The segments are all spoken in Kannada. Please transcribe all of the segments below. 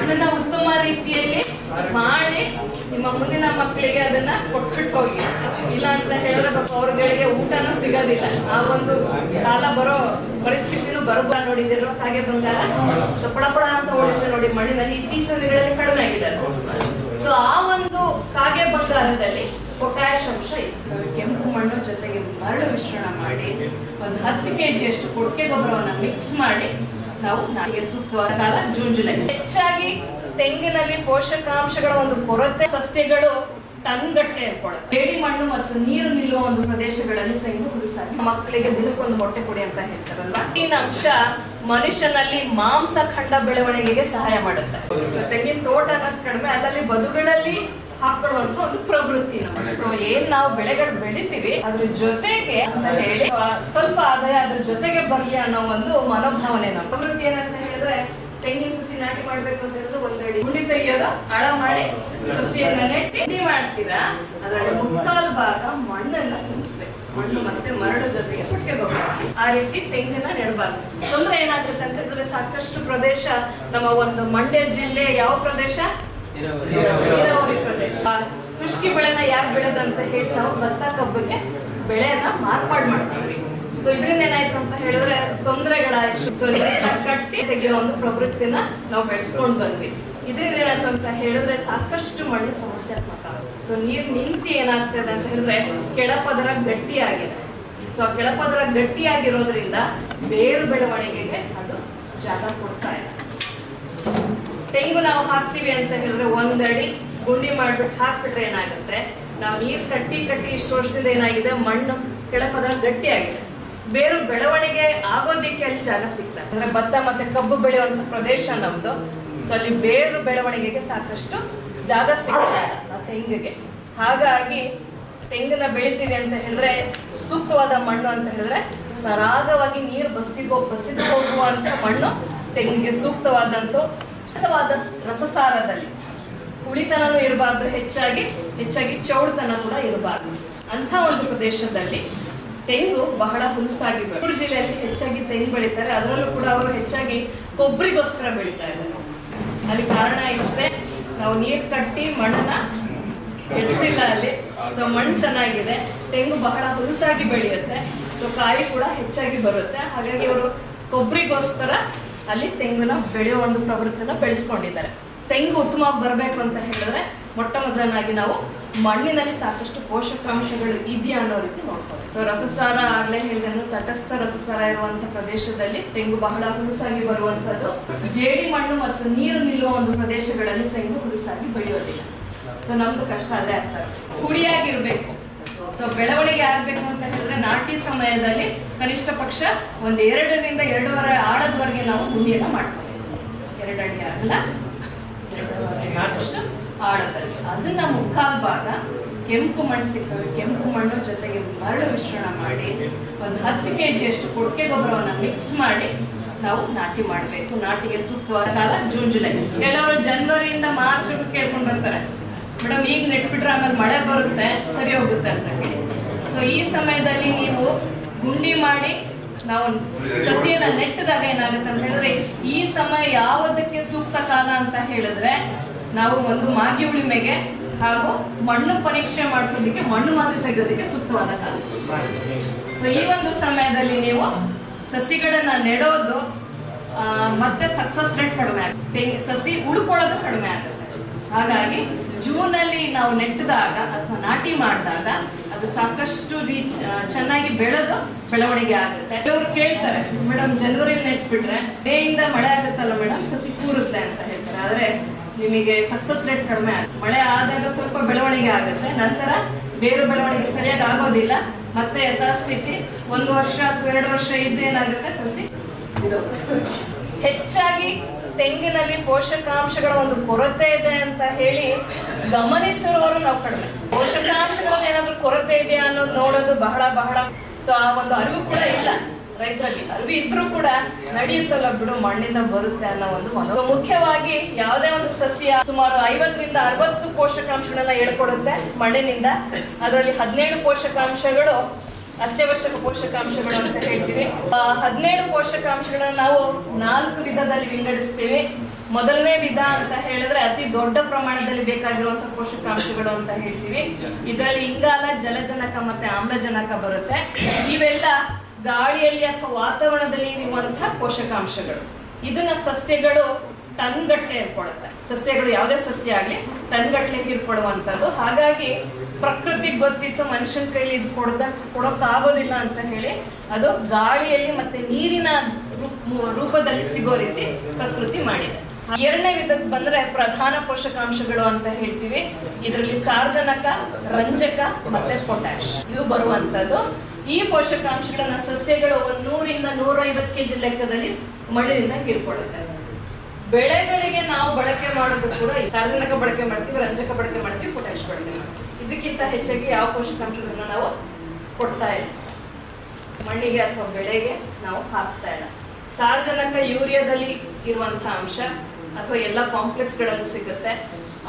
ಮಣ್ಣನ್ನ ಉತ್ತಮ ರೀತಿಯಲ್ಲಿ ಮಾಡಿ ನಿಮ್ಮ ಮುಂದಿನ ಮಕ್ಕಳಿಗೆ ಅದನ್ನ ಕೊಟ್ಬಿಟ್ಟು ಹೋಗಿ. ಇಲ್ಲ ಅಂತ ಹೇಳಿದ್ರೆ ಪಾಪ ಅವ್ರಗಳಿಗೆ ಊಟನೂ ಸಿಗೋದಿಲ್ಲ. ಆ ಒಂದು ಕಾಲ ಬರೋ ಪರಿಸ್ಥಿತಿನೂ ಬರಬ ನೋಡಿದಿರೋ ಹಾಗೆ ಬಂದಾಗ ಸೊ ಪಡ ಪಡ ಅಂತ ಹೋಗಿದ್ರೆ ನೋಡಿ ಮಣ್ಣಿನಲ್ಲಿ ಇತ್ತೀಚಿನ ದಿನಗಳಲ್ಲಿ ಕಡಿಮೆ ಆಗಿದೆ ಸೊ ಆ ಒಂದು ಕಾಗೆ ಬಂಗಾರದಲ್ಲಿ ಪೊಟ್ಯಾಶ್ ಅಂಶ ಇತ್ತು ಕೆಂಪು ಮಣ್ಣು ಜೊತೆಗೆ ಮರಳು ಮಿಶ್ರಣ ಮಾಡಿ ಒಂದು ಹತ್ತು ಕೆ ಅಷ್ಟು ಕೊಟ್ಟಿಗೆ ಗೊಬ್ಬರವನ್ನು ಮಿಕ್ಸ್ ಮಾಡಿ ನಾವು ನಾಯಿಗೆ ಸೂಕ್ತವಾದ ಕಾಲ ಜೂನ್ ಜುಲೈ. ಹೆಚ್ಚಾಗಿ ತೆಂಗಿನಲ್ಲಿ ಪೋಷಕಾಂಶಗಳ ಒಂದು ಕೊರತೆ ಸಸ್ಯಗಳು ಟನ್ ಗಟ್ಟಲೆ ಇರ್ಕೊಳ್ಳುತ್ತೆ ಬೇಡಿ ಮಣ್ಣು ಮತ್ತು ನೀರು ನಿಲ್ಲುವ ಒಂದು ಪ್ರದೇಶಗಳಲ್ಲಿ ತೆಗೆದು ಹುಡುಸಾಗಿ ಮಕ್ಕಳಿಗೆ ದಿನಕ್ಕೊಂದು ಮೊಟ್ಟೆ ಕೊಡಿ ಅಂತ ಹೇಳ್ತಾರಲ್ಲ ಈ ಅಂಶ ಮನುಷ್ಯನಲ್ಲಿ ಮಾಂಸ ಖಂಡ ಬೆಳವಣಿಗೆಗೆ ಸಹಾಯ ಮಾಡುತ್ತೆ. ತೆಂಗಿನ ತೋಟ ಅನ್ನೋದು ಕಡಿಮೆ, ಅಲ್ಲಲ್ಲಿ ಬದುಗಳಲ್ಲಿ ಹಾಕೊಳ್ಳುವಂತ ಒಂದು ಪ್ರವೃತ್ತಿ. ಸೊ ಏನ್ ನಾವು ಬೆಳೆಗಳು ಬೆಳಿತೀವಿ, ಅದ್ರ ಜೊತೆಗೆ ಅಂತ ಹೇಳಿ, ಸ್ವಲ್ಪ ಆದಾಯ ಅದ್ರ ಜೊತೆಗೆ ಬರ್ಲಿ ಅನ್ನೋ ಒಂದು ಮನೋಭಾವನೆ ನಮ್ಮ ಪ್ರವೃತ್ತಿ ಏನಂತ ಹೇಳಿದ್ರೆ ತೆಂಗಿನ ಸಸಿ ನಾಟಿ ಮಾಡ್ಬೇಕು ಅಂತ ಹೇಳಿದ್ರೆ ಒಂದಡಿ ಹುಳಿ ತೆಗಿಯೋದು ಮಾಡಿ ಸಸಿಯನ್ನ ನೆಟ್ಟಿ ಮಾಡ್ತೀರಾ? ಅದರಲ್ಲಿ ಮುಕ್ಕಾಲು ಭಾಗ ಮಣ್ಣನ್ನ ತುಂಬಿಸ್ಬೇಕು. ಮಣ್ಣು ಮತ್ತೆ ಮರಳು ಜೊತೆಗೆ ಗೊಬ್ಬರ ಆ ರೀತಿ ತೆಂಗಿನ ನೆಡಬಾರ್ದು. ತೊಂದ್ರೆ ಏನಾಗುತ್ತೆ ಅಂತ ಹೇಳಿದ್ರೆ ಸಾಕಷ್ಟು ಪ್ರದೇಶ, ನಮ್ಮ ಒಂದು ಮಂಡ್ಯ ಜಿಲ್ಲೆ ಯಾವ ಪ್ರದೇಶ? ನೀರಾವರಿ ಪ್ರದೇಶ. ಕೃಷಿ ಬೆಳೆನ ಯಾರು ಬೆಳೆದಂತ ಹೇಳಿ ನಾವು ಭತ್ತ ಕಬ್ಬಕ್ಕೆ ಬೆಳೆಯನ್ನ ಮಾರ್ಪಾಡು ಮಾಡ್ತೀವಿ. ಸೊ ಇದರಿಂದ ಏನಾಯ್ತು ಅಂತ ಹೇಳಿದ್ರೆ ತೊಂದರೆಗಳಾಯ್ತು. ಸೊ ಕಟ್ಟಿ ತೆಗೆಯೋ ಒಂದು ಪ್ರವೃತ್ತಿನ ನಾವು ಬೆಳೆಸ್ಕೊಂಡು ಬಂದ್ವಿ. ಇದರಿಂದ ಏನಾಯ್ತು ಅಂತ ಹೇಳಿದ್ರೆ ಸಾಕಷ್ಟು ಮಣ್ಣು ಸಮಸ್ಯಾತ್ಮಕ ಸೊ ನೀರ್ ನಿಂತಿ ಏನಾಗ್ತದೆ ಅಂತ ಹೇಳಿದ್ರೆ ಕೆಳಪದರ ಗಟ್ಟಿಯಾಗಿದೆ. ಸೊ ಕೆಳಪದರ ಗಟ್ಟಿಯಾಗಿರೋದ್ರಿಂದ ಬೇರು ಬೆಳವಣಿಗೆಗೆ ಅದು ಜಾಗ ಕೊಡ್ತಾ ಇಲ್ಲ ತೆಂಗು ನಾವು ಹಾಕ್ತೀವಿ ಅಂತ ಹೇಳಿದ್ರೆ ಒಂದಡಿ ಗುಂಡಿ ಮಾಡ್ಬಿಟ್ಟು ಹಾಕ್ಬಿಟ್ರೆ ಏನಾಗುತ್ತೆ? ನಾವು ನೀರ್ ಕಟ್ಟಿ ಕಟ್ಟಿ ಇಷ್ಟು ವರ್ಷದಿಂದ ಏನಾಗಿದೆ? ಮಣ್ಣು ಕೆಳಪದರ ಗಟ್ಟಿ ಆಗಿದೆ ಬೇರು ಬೆಳವಣಿಗೆ ಆಗೋದಿಕ್ಕೆ ಅಲ್ಲಿ ಜಾಗ ಸಿಗ್ತದೆ. ಅಂದ್ರೆ ಭತ್ತ ಮತ್ತೆ ಕಬ್ಬು ಬೆಳೆಯುವಂತ ಪ್ರದೇಶ ನಮ್ದು. ಸೊ ಅಲ್ಲಿ ಬೇರು ಬೆಳವಣಿಗೆಗೆ ಸಾಕಷ್ಟು ಜಾಗ ಸಿಗ್ತಾ ತೆಂಗಿಗೆ. ಹಾಗಾಗಿ ತೆಂಗನ್ನ ಬೆಳಿತೀವಿ ಅಂತ ಹೇಳಿದ್ರೆ, ಸೂಕ್ತವಾದ ಮಣ್ಣು ಅಂತ ಹೇಳಿದ್ರೆ, ಸರಾಗವಾಗಿ ನೀರು ಬಸ್ತಿಗೋ ಬಸಿದು ಹೋಗುವಂತ ಮಣ್ಣು ತೆಂಗಿಗೆ ಸೂಕ್ತವಾದಂತೂ ಸೂಕ್ತವಾದ ರಸಸಾರದಲ್ಲಿ. ಹುಳಿತನೂ ಇರಬಾರ್ದು, ಹೆಚ್ಚಾಗಿ ಹೆಚ್ಚಾಗಿ ಚೌಳತನ ಕೂಡ ಇರಬಾರ್ದು. ಅಂತ ಒಂದು ಪ್ರದೇಶದಲ್ಲಿ ತೆಂಗು ಬಹಳ ಹುಲುಸಾಗಿ ಬೆಳೆ ಜಿಲ್ಲೆಯಲ್ಲಿ ಹೆಚ್ಚಾಗಿ ತೆಂಗು ಬೆಳೀತಾರೆ. ಅದರಲ್ಲೂ ಕೂಡ ಅವರು ಹೆಚ್ಚಾಗಿ ಕೊಬ್ಬರಿಗೋಸ್ಕರ ಬೆಳೀತಾ ಇದ್ದಾರೆ. ಅಲ್ಲಿ ಕಾರಣ ಇಷ್ಟೇ, ನಾವು ನೀರು ಕಟ್ಟಿ ಮಣ್ಣನ್ನ ಕೆಡಿಸಿಲ್ಲ ಅಲ್ಲಿ. ಸೊ ಮಣ್ಣು ಚೆನ್ನಾಗಿದೆ. ತೆಂಗು ಬಹಳ ಹುಲ್ಸಾಗಿ ಬೆಳೆಯುತ್ತೆ. ಸೊ ಕಾಯಿ ಕೂಡ ಹೆಚ್ಚಾಗಿ ಬರುತ್ತೆ. ಹಾಗಾಗಿ ಅವರು ಕೊಬ್ಬರಿಗೋಸ್ಕರ ಅಲ್ಲಿ ತೆಂಗುನ ಬೆಳೆಯೋ ಒಂದು ಪ್ರವೃತ್ತಿನ ಬೆಳೆಸ್ಕೊಂಡಿದ್ದಾರೆ. ತೆಂಗು ಉತ್ತಮವಾಗಿ ಬರಬೇಕು ಅಂತ ಹೇಳಿದ್ರೆ ಮೊಟ್ಟ ಮೊದಲನಾಗಿ ನಾವು ಮಣ್ಣಿನಲ್ಲಿ ಸಾಕಷ್ಟು ಪೋಷಕಾಂಶಗಳು ಇದೆಯಾ ಅನ್ನೋ ರೀತಿ ನೋಡ್ಕೋಬೇಕು ಸೊ ರಸಸಾರ ಆಗ್ಲೇ ಹೇಳಿದನು ತಟಸ್ಥ ರಸಸಾರ ಇರುವಂತ ಪ್ರದೇಶದಲ್ಲಿ ತೆಂಗು ಬಹಳ ಹುಲುಸಾಗಿ ಬರುವಂತದ್ದು ಜೇಡಿ ಮಣ್ಣು ಮತ್ತು ನೀರು ನಿಲ್ಲುವ ಒಂದು ಪ್ರದೇಶಗಳಲ್ಲಿ ತೆಂಗು ಹುಲುಸಾಗಿ ಬೆಳೆಯೋದಿಲ್ಲ. ಸೊ ನಮ್ದು ಕಷ್ಟ ಅದೇ ಅರ್ಥ ಹುಡಿಯಾಗಿರ್ಬೇಕು ಸೊ ಬೆಳವಣಿಗೆ ಆಗ್ಬೇಕು ಅಂತ ಹೇಳಿದ್ರೆ ನಾಟಿ ಸಮಯದಲ್ಲಿ ಕನಿಷ್ಠ ಪಕ್ಷ ಒಂದ್ ಎರಡರಿಂದ ಎರಡೂವರೆ ಆಳದವರೆಗೆ ನಾವು ಗುಂಡಿಯನ್ನ ಮಾಡ್ಕೋಬೇಕು ಎರಡಡಿ ಆಗಲ್ಲ. ಆಳದಲ್ಲಿ ಅದನ್ನ ಮುಕ್ಕಾಲ್ ಭಾಗ ಕೆಂಪು ಮಣ್ಣು ಸಿಕ್ಕವೆ ಕೆಂಪು ಮಣ್ಣು ಜೊತೆಗೆ ಮರಳು ಮಿಶ್ರಣ ಮಾಡಿ, ಒಂದು ಹತ್ತು ಕೆ ಅಷ್ಟು ಕೊಟ್ಟಿಗೆ ಗೊಬ್ಬರವನ್ನ ಮಿಕ್ಸ್ ಮಾಡಿ ನಾವು ನಾಟಿ ಮಾಡಬೇಕು. ನಾಟಿಗೆ ಸೂಕ್ತವಾದ ಕಾಲ ಜೂನ್, ಜುಲೈ. ಕೆಲವರು ಜನವರಿಯಿಂದ ಮಾರ್ಚ್ ಕೇಳ್ಕೊಂಡು ಬರ್ತಾರೆ. ಮೇಡಮ್, ಈಗ ನೆಟ್ಬಿಟ್ರೆ ಆಮೇಲೆ ಮಳೆ ಬರುತ್ತೆ, ಸರಿ ಹೋಗುತ್ತೆ ಅಂತ ಹೇಳಿ. ಸೊ ಈ ಸಮಯದಲ್ಲಿ ನೀವು ಗುಂಡಿ ಮಾಡಿ ನಾವು ಸಸಿಯನ್ನ ನೆಟ್ಟದಾಗ ಏನಾಗುತ್ತೆ ಅಂತ ಹೇಳಿದ್ರೆ, ಈ ಸಮಯ ಯಾವುದಕ್ಕೆ ಸೂಕ್ತ ಕಾಲ ಅಂತ ಹೇಳಿದ್ರೆ ನಾವು ಒಂದು ಮಾಗಿ ಉಳಿಮೆಗೆ ಹಾಗೂ ಮಣ್ಣು ಪರೀಕ್ಷೆ ಮಾಡಿಸೋದಕ್ಕೆ ಮಣ್ಣು ಮಾದರಿ ತೆಗೆಯೋದಕ್ಕೆ ಸೂಕ್ತವಾದ ಕಾಲ. ಸೊ ಈ ಒಂದು ಸಮಯದಲ್ಲಿ ನೀವು ಸಸಿಗಳನ್ನ ನೆಡೋದು ಮತ್ತೆ ಸಕ್ಸಸ್ ರೇಟ್ ಕಡಿಮೆ ಆಗುತ್ತೆ. ಸಸಿ ಉಳ್ಕೊಳ್ಳೋದು ಕಡಿಮೆ ಆಗುತ್ತೆ. ಹಾಗಾಗಿ ಜೂನ್ ಅಲ್ಲಿ ನಾವು ನೆಟ್ಟಿದಾಗ ಅಥವಾ ನಾಟಿ ಮಾಡಿದಾಗ ಅದು ಸಾಕಷ್ಟು ರೀ ಚೆನ್ನಾಗಿ ಬೆಳೆದು ಬೆಳವಣಿಗೆ ಆಗುತ್ತೆ. ಕೆಲವರು ಕೇಳ್ತಾರೆ, ಮೇಡಮ್ ಜನವರಿ ನೆಟ್ಬಿಟ್ರೆ ಡೇ ಇಂದ ಮಳೆ ಆಗುತ್ತಲ್ಲ ಮೇಡಮ್, ಸಸಿ ಕೂರುತ್ತೆ ಅಂತ ಹೇಳ್ತಾರೆ. ಆದ್ರೆ ನಿಮಗೆ ಸಕ್ಸಸ್ ರೇಟ್ ಕಡಿಮೆ ಆಗುತ್ತೆ ಮಳೆ ಆದಾಗ ಸ್ವಲ್ಪ ಬೆಳವಣಿಗೆ ಆಗುತ್ತೆ. ನಂತರ ಬೇರು ಬೆಳವಣಿಗೆ ಸರಿಯಾಗಿ ಆಗೋದಿಲ್ಲ. ಮತ್ತೆ ಯಥಾಸ್ಥಿತಿ ಒಂದು ವರ್ಷ ಅಥವಾ ಎರಡು ವರ್ಷ ಇದ್ದೇನಾಗುತ್ತೆ ಸಸಿ? ಇದು. ಹೆಚ್ಚಾಗಿ ತೆಂಗಿನಲ್ಲಿ ಪೋಷಕಾಂಶಗಳ ಒಂದು ಕೊರತೆ ಇದೆ ಅಂತ ಹೇಳಿ ಗಮನಿಸುವವರು ನಾವು ಕಡಿಮೆ. ಪೋಷಕಾಂಶಗಳ ಏನಾದ್ರೂ ಕೊರತೆ ಇದೆಯಾ ಅನ್ನೋದು ನೋಡೋದು ಬಹಳ ಬಹಳ ಸೊ ಆ ಒಂದು ಅರಿವು ಕೂಡ ಇಲ್ಲ. ರೈತರಿಗೆ ಅರಿವಿ ಇದ್ರೂ ಕೂಡ ನಡೆಯುತ್ತಲ್ಲ ಬಿಡು, ಮಣ್ಣಿಂದ ಬರುತ್ತೆ ಅನ್ನೋ ಒಂದು ಮನೋ ಮುಖ್ಯವಾಗಿ ಯಾವುದೇ ಒಂದು ಸಸ್ಯ ಸುಮಾರು ಐವತ್ತರಿಂದ ಅರವತ್ತು ಪೋಷಕಾಂಶಗಳನ್ನ ಹೇಳ್ಕೊಡುತ್ತೆ ಮಣ್ಣಿನಿಂದ. ಅದರಲ್ಲಿ ಹದಿನೇಳು ಪೋಷಕಾಂಶಗಳು ಅತ್ಯವಶ್ಯಕ ಪೋಷಕಾಂಶಗಳು ಅಂತ ಹೇಳ್ತೀವಿ. ಹದಿನೇಳು ಪೋಷಕಾಂಶಗಳನ್ನ ನಾವು ನಾಲ್ಕು ವಿಧದಲ್ಲಿ ವಿಂಗಡಿಸ್ತೀವಿ. ಮೊದಲನೇ ವಿಧ ಅಂತ ಹೇಳಿದ್ರೆ ಅತಿ ದೊಡ್ಡ ಪ್ರಮಾಣದಲ್ಲಿ ಬೇಕಾಗಿರುವಂತಹ ಪೋಷಕಾಂಶಗಳು ಅಂತ ಹೇಳ್ತೀವಿ. ಇದರಲ್ಲಿ ಇಂಗಾಲ, ಜಲಜನಕ ಮತ್ತೆ ಆಮ್ಲಜನಕ ಬರುತ್ತೆ. ಇವೆಲ್ಲ ಗಾಳಿಯಲ್ಲಿ ಅಥವಾ ವಾತಾವರಣದಲ್ಲಿ ಇರುವಂತಹ ಪೋಷಕಾಂಶಗಳು. ಇದನ್ನ ಸಸ್ಯಗಳು ತನ್ಗಟ್ಲೆ ಗಟ್ಟಲೆ ಇರ್ಕೊಳ್ಳುತ್ತೆ ಸಸ್ಯಗಳು ಯಾವುದೇ ಸಸ್ಯ ಆಗಲಿ ತನ್ಗಟ್ಲೆ ಇರ್ಕೊಡುವಂಥದ್ದು ಹಾಗಾಗಿ ಪ್ರಕೃತಿ ಗೊತ್ತಿತ್ತು ಮನುಷ್ಯನ ಕೈಲಿ ಇದು ಕೊಡ್ದ, ಕೊಡೋಕ್ಕಾಗೋದಿಲ್ಲ ಅಂತ ಹೇಳಿ ಅದು ಗಾಳಿಯಲ್ಲಿ ಮತ್ತೆ ನೀರಿನ ರೂಪ್- ರೂಪದಲ್ಲಿ ಸಿಗೋ ರೀತಿ ಪ್ರಕೃತಿ ಮಾಡಿದೆ. ಎರಡನೇ ವಿಧಕ್ಕೆ ಬಂದ್ರೆ ಪ್ರಧಾನ ಪೋಷಕಾಂಶಗಳು ಅಂತ ಹೇಳ್ತೀವಿ. ಇದರಲ್ಲಿ ಸಾರಜನಕ ರಂಜಕ ಮತ್ತೆ ಪೊಟ್ಯಾಶ್ ಇವು ಬರುವಂತದ್ದು. ಈ ಪೋಷಕಾಂಶಗಳನ್ನ ಸಸ್ಯಗಳು ಒಂದು ನೂರಿಂದ ನೂರೈವತ್ತು ಕೆಜಿ ಲೆಕ್ಕದಲ್ಲಿ ಮಣ್ಣಿನಿಂದ ಹೀರ್ಕೊಳ್ಳುತ್ತೆ ಬೆಳೆಗಳಿಗೆ ನಾವು ಬಳಕೆ ಮಾಡೋದು ಕೂಡ ಸಾರ್ವಜನಿಕ ಬಳಕೆ ಮಾಡ್ತೀವಿ ರಂಜಕ ಬಳಕೆ ಮಾಡ್ತೀವಿ ಪೊಟ್ಯಾಶ್ ಬಳಕೆ ಮಾಡ್ತೀವಿ. ಇದಕ್ಕಿಂತ ಹೆಚ್ಚಾಗಿ ಯಾವ ಪೋಷಕಾಂಶಗಳನ್ನ ನಾವು ಕೊಡ್ತಾ ಇಲ್ಲ. ಮಣ್ಣಿಗೆ ಅಥವಾ ಬೆಳೆಗೆ ನಾವು ಹಾಕ್ತಾ ಇಲ್ಲ. ಸಾರ್ವಜನಿಕ ಯೂರಿಯಾದಲ್ಲಿ ಇರುವಂತಹ ಅಂಶ ಅಥವಾ ಎಲ್ಲ ಕಾಂಪ್ಲೆಕ್ಸ್ಗಳಲ್ಲಿ ಸಿಗುತ್ತೆ.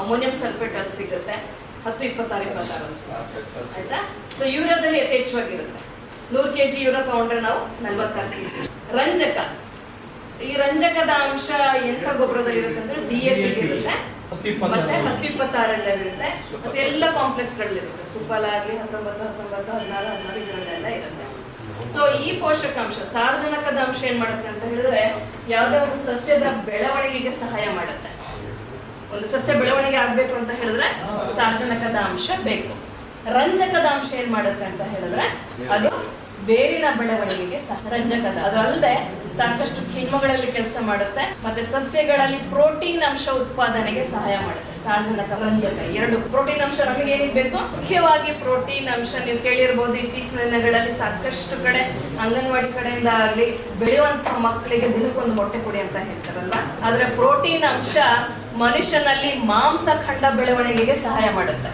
ಅಮೋನಿಯಂ ಸಲ್ಫೇಟ್ ಅಲ್ಲಿ ಸಿಗುತ್ತೆ. ಹತ್ತು ಇಪ್ಪತ್ತಾರು ಇಪ್ಪತ್ತಾರು ಆಯ್ತಾ? ಸೊ ಯೂರಿಯಾದಲ್ಲಿ ಯಥೇಚ್ಛವಾಗಿರುತ್ತೆ. ನೂರು ಕೆ ಜಿ ಯೂರಿಯಾ ತಗೊಂಡ್ರೆ ನಾವು ನಲ್ವತ್ತಾರು ಕೆ ಜಿ ರಂಜಕ. ಈ ರಂಜಕದ ಅಂಶ ಎಂತ ಗೊಬ್ಬರದಲ್ಲಿ ಇರುತ್ತೆ ಅಂದ್ರೆ ಡಿ ಎ ಇರುತ್ತೆ. ಮತ್ತೆ ಹತ್ತಿಪ್ಪತ್ತಾರಲ್ಲಿರುತ್ತೆ ಮತ್ತೆ ಎಲ್ಲ ಕಾಂಪ್ಲೆಕ್ಸ್ ಗಳಲ್ಲಿರುತ್ತೆ ಸುಫಲ ಆಗ್ಲಿ ಹತ್ತೊಂಬತ್ತು ಹತ್ತೊಂಬತ್ತು ಹದಿನಾರು ಹದಿನಾರು ಇದರಲ್ಲೆಲ್ಲ ಇರುತ್ತೆ. ಸೊ ಈ ಪೋಷಕಾಂಶ ಸಾರ್ವಜನಿಕದ ಅಂಶ ಏನ್ ಮಾಡುತ್ತೆ ಅಂತ ಹೇಳಿದ್ರೆ ಯಾವುದೇ ಒಂದು ಸಸ್ಯದ ಬೆಳವಣಿಗೆಗೆ ಸಹಾಯ ಮಾಡುತ್ತೆ. ಒಂದು ಸಸ್ಯ ಬೆಳವಣಿಗೆ ಆಗ್ಬೇಕು ಅಂತ ಹೇಳಿದ್ರೆ ಸಾರ್ವಜನಿಕದ ಅಂಶ ಬೇಕು. ರಂಜಕದ ಅಂಶ ಏನ್ ಮಾಡುತ್ತೆ ಅಂತ ಹೇಳಿದ್ರೆ ಅದು ಬೇರಿನ ಬೆಳವಣಿಗೆಗೆ ರಂಜಕದ. ಅದಲ್ಲದೆ ಸಾಕಷ್ಟು ಕಿಣ್ವಗಳಲ್ಲಿ ಕೆಲಸ ಮಾಡುತ್ತೆ, ಮತ್ತೆ ಸಸ್ಯಗಳಲ್ಲಿ ಪ್ರೋಟೀನ್ ಅಂಶ ಉತ್ಪಾದನೆಗೆ ಸಹಾಯ ಮಾಡುತ್ತೆ. ಸಾರ್ಜನಕ, ರಂಜಕ, ಎರಡು. ಪ್ರೋಟೀನ್ ಅಂಶ ನಮಗೆ ಏನಿಗೆ ಬೇಕು? ಮುಖ್ಯವಾಗಿ ಪ್ರೋಟೀನ್ ಅಂಶ. ನೀವು ಕೇಳಿರ್ಬೋದು ಇತ್ತೀಚಿನ ದಿನಗಳಲ್ಲಿ ಸಾಕಷ್ಟು ಕಡೆ, ಅಂಗನವಾಡಿ ಕಡೆಯಿಂದ ಆಗಲಿ ಬೆಳೆಯುವಂತಹ ಮಕ್ಕಳಿಗೆ ದಿನಕ್ಕೊಂದು ಮೊಟ್ಟೆ ಕೊಡಿ ಅಂತ ಹೇಳ್ತಾರಲ್ಲ ಆದ್ರೆ ಪ್ರೋಟೀನ್ ಅಂಶ ಮನುಷ್ಯನಲ್ಲಿ ಮಾಂಸ ಖಂಡ ಬೆಳವಣಿಗೆಗೆ ಸಹಾಯ ಮಾಡುತ್ತೆ.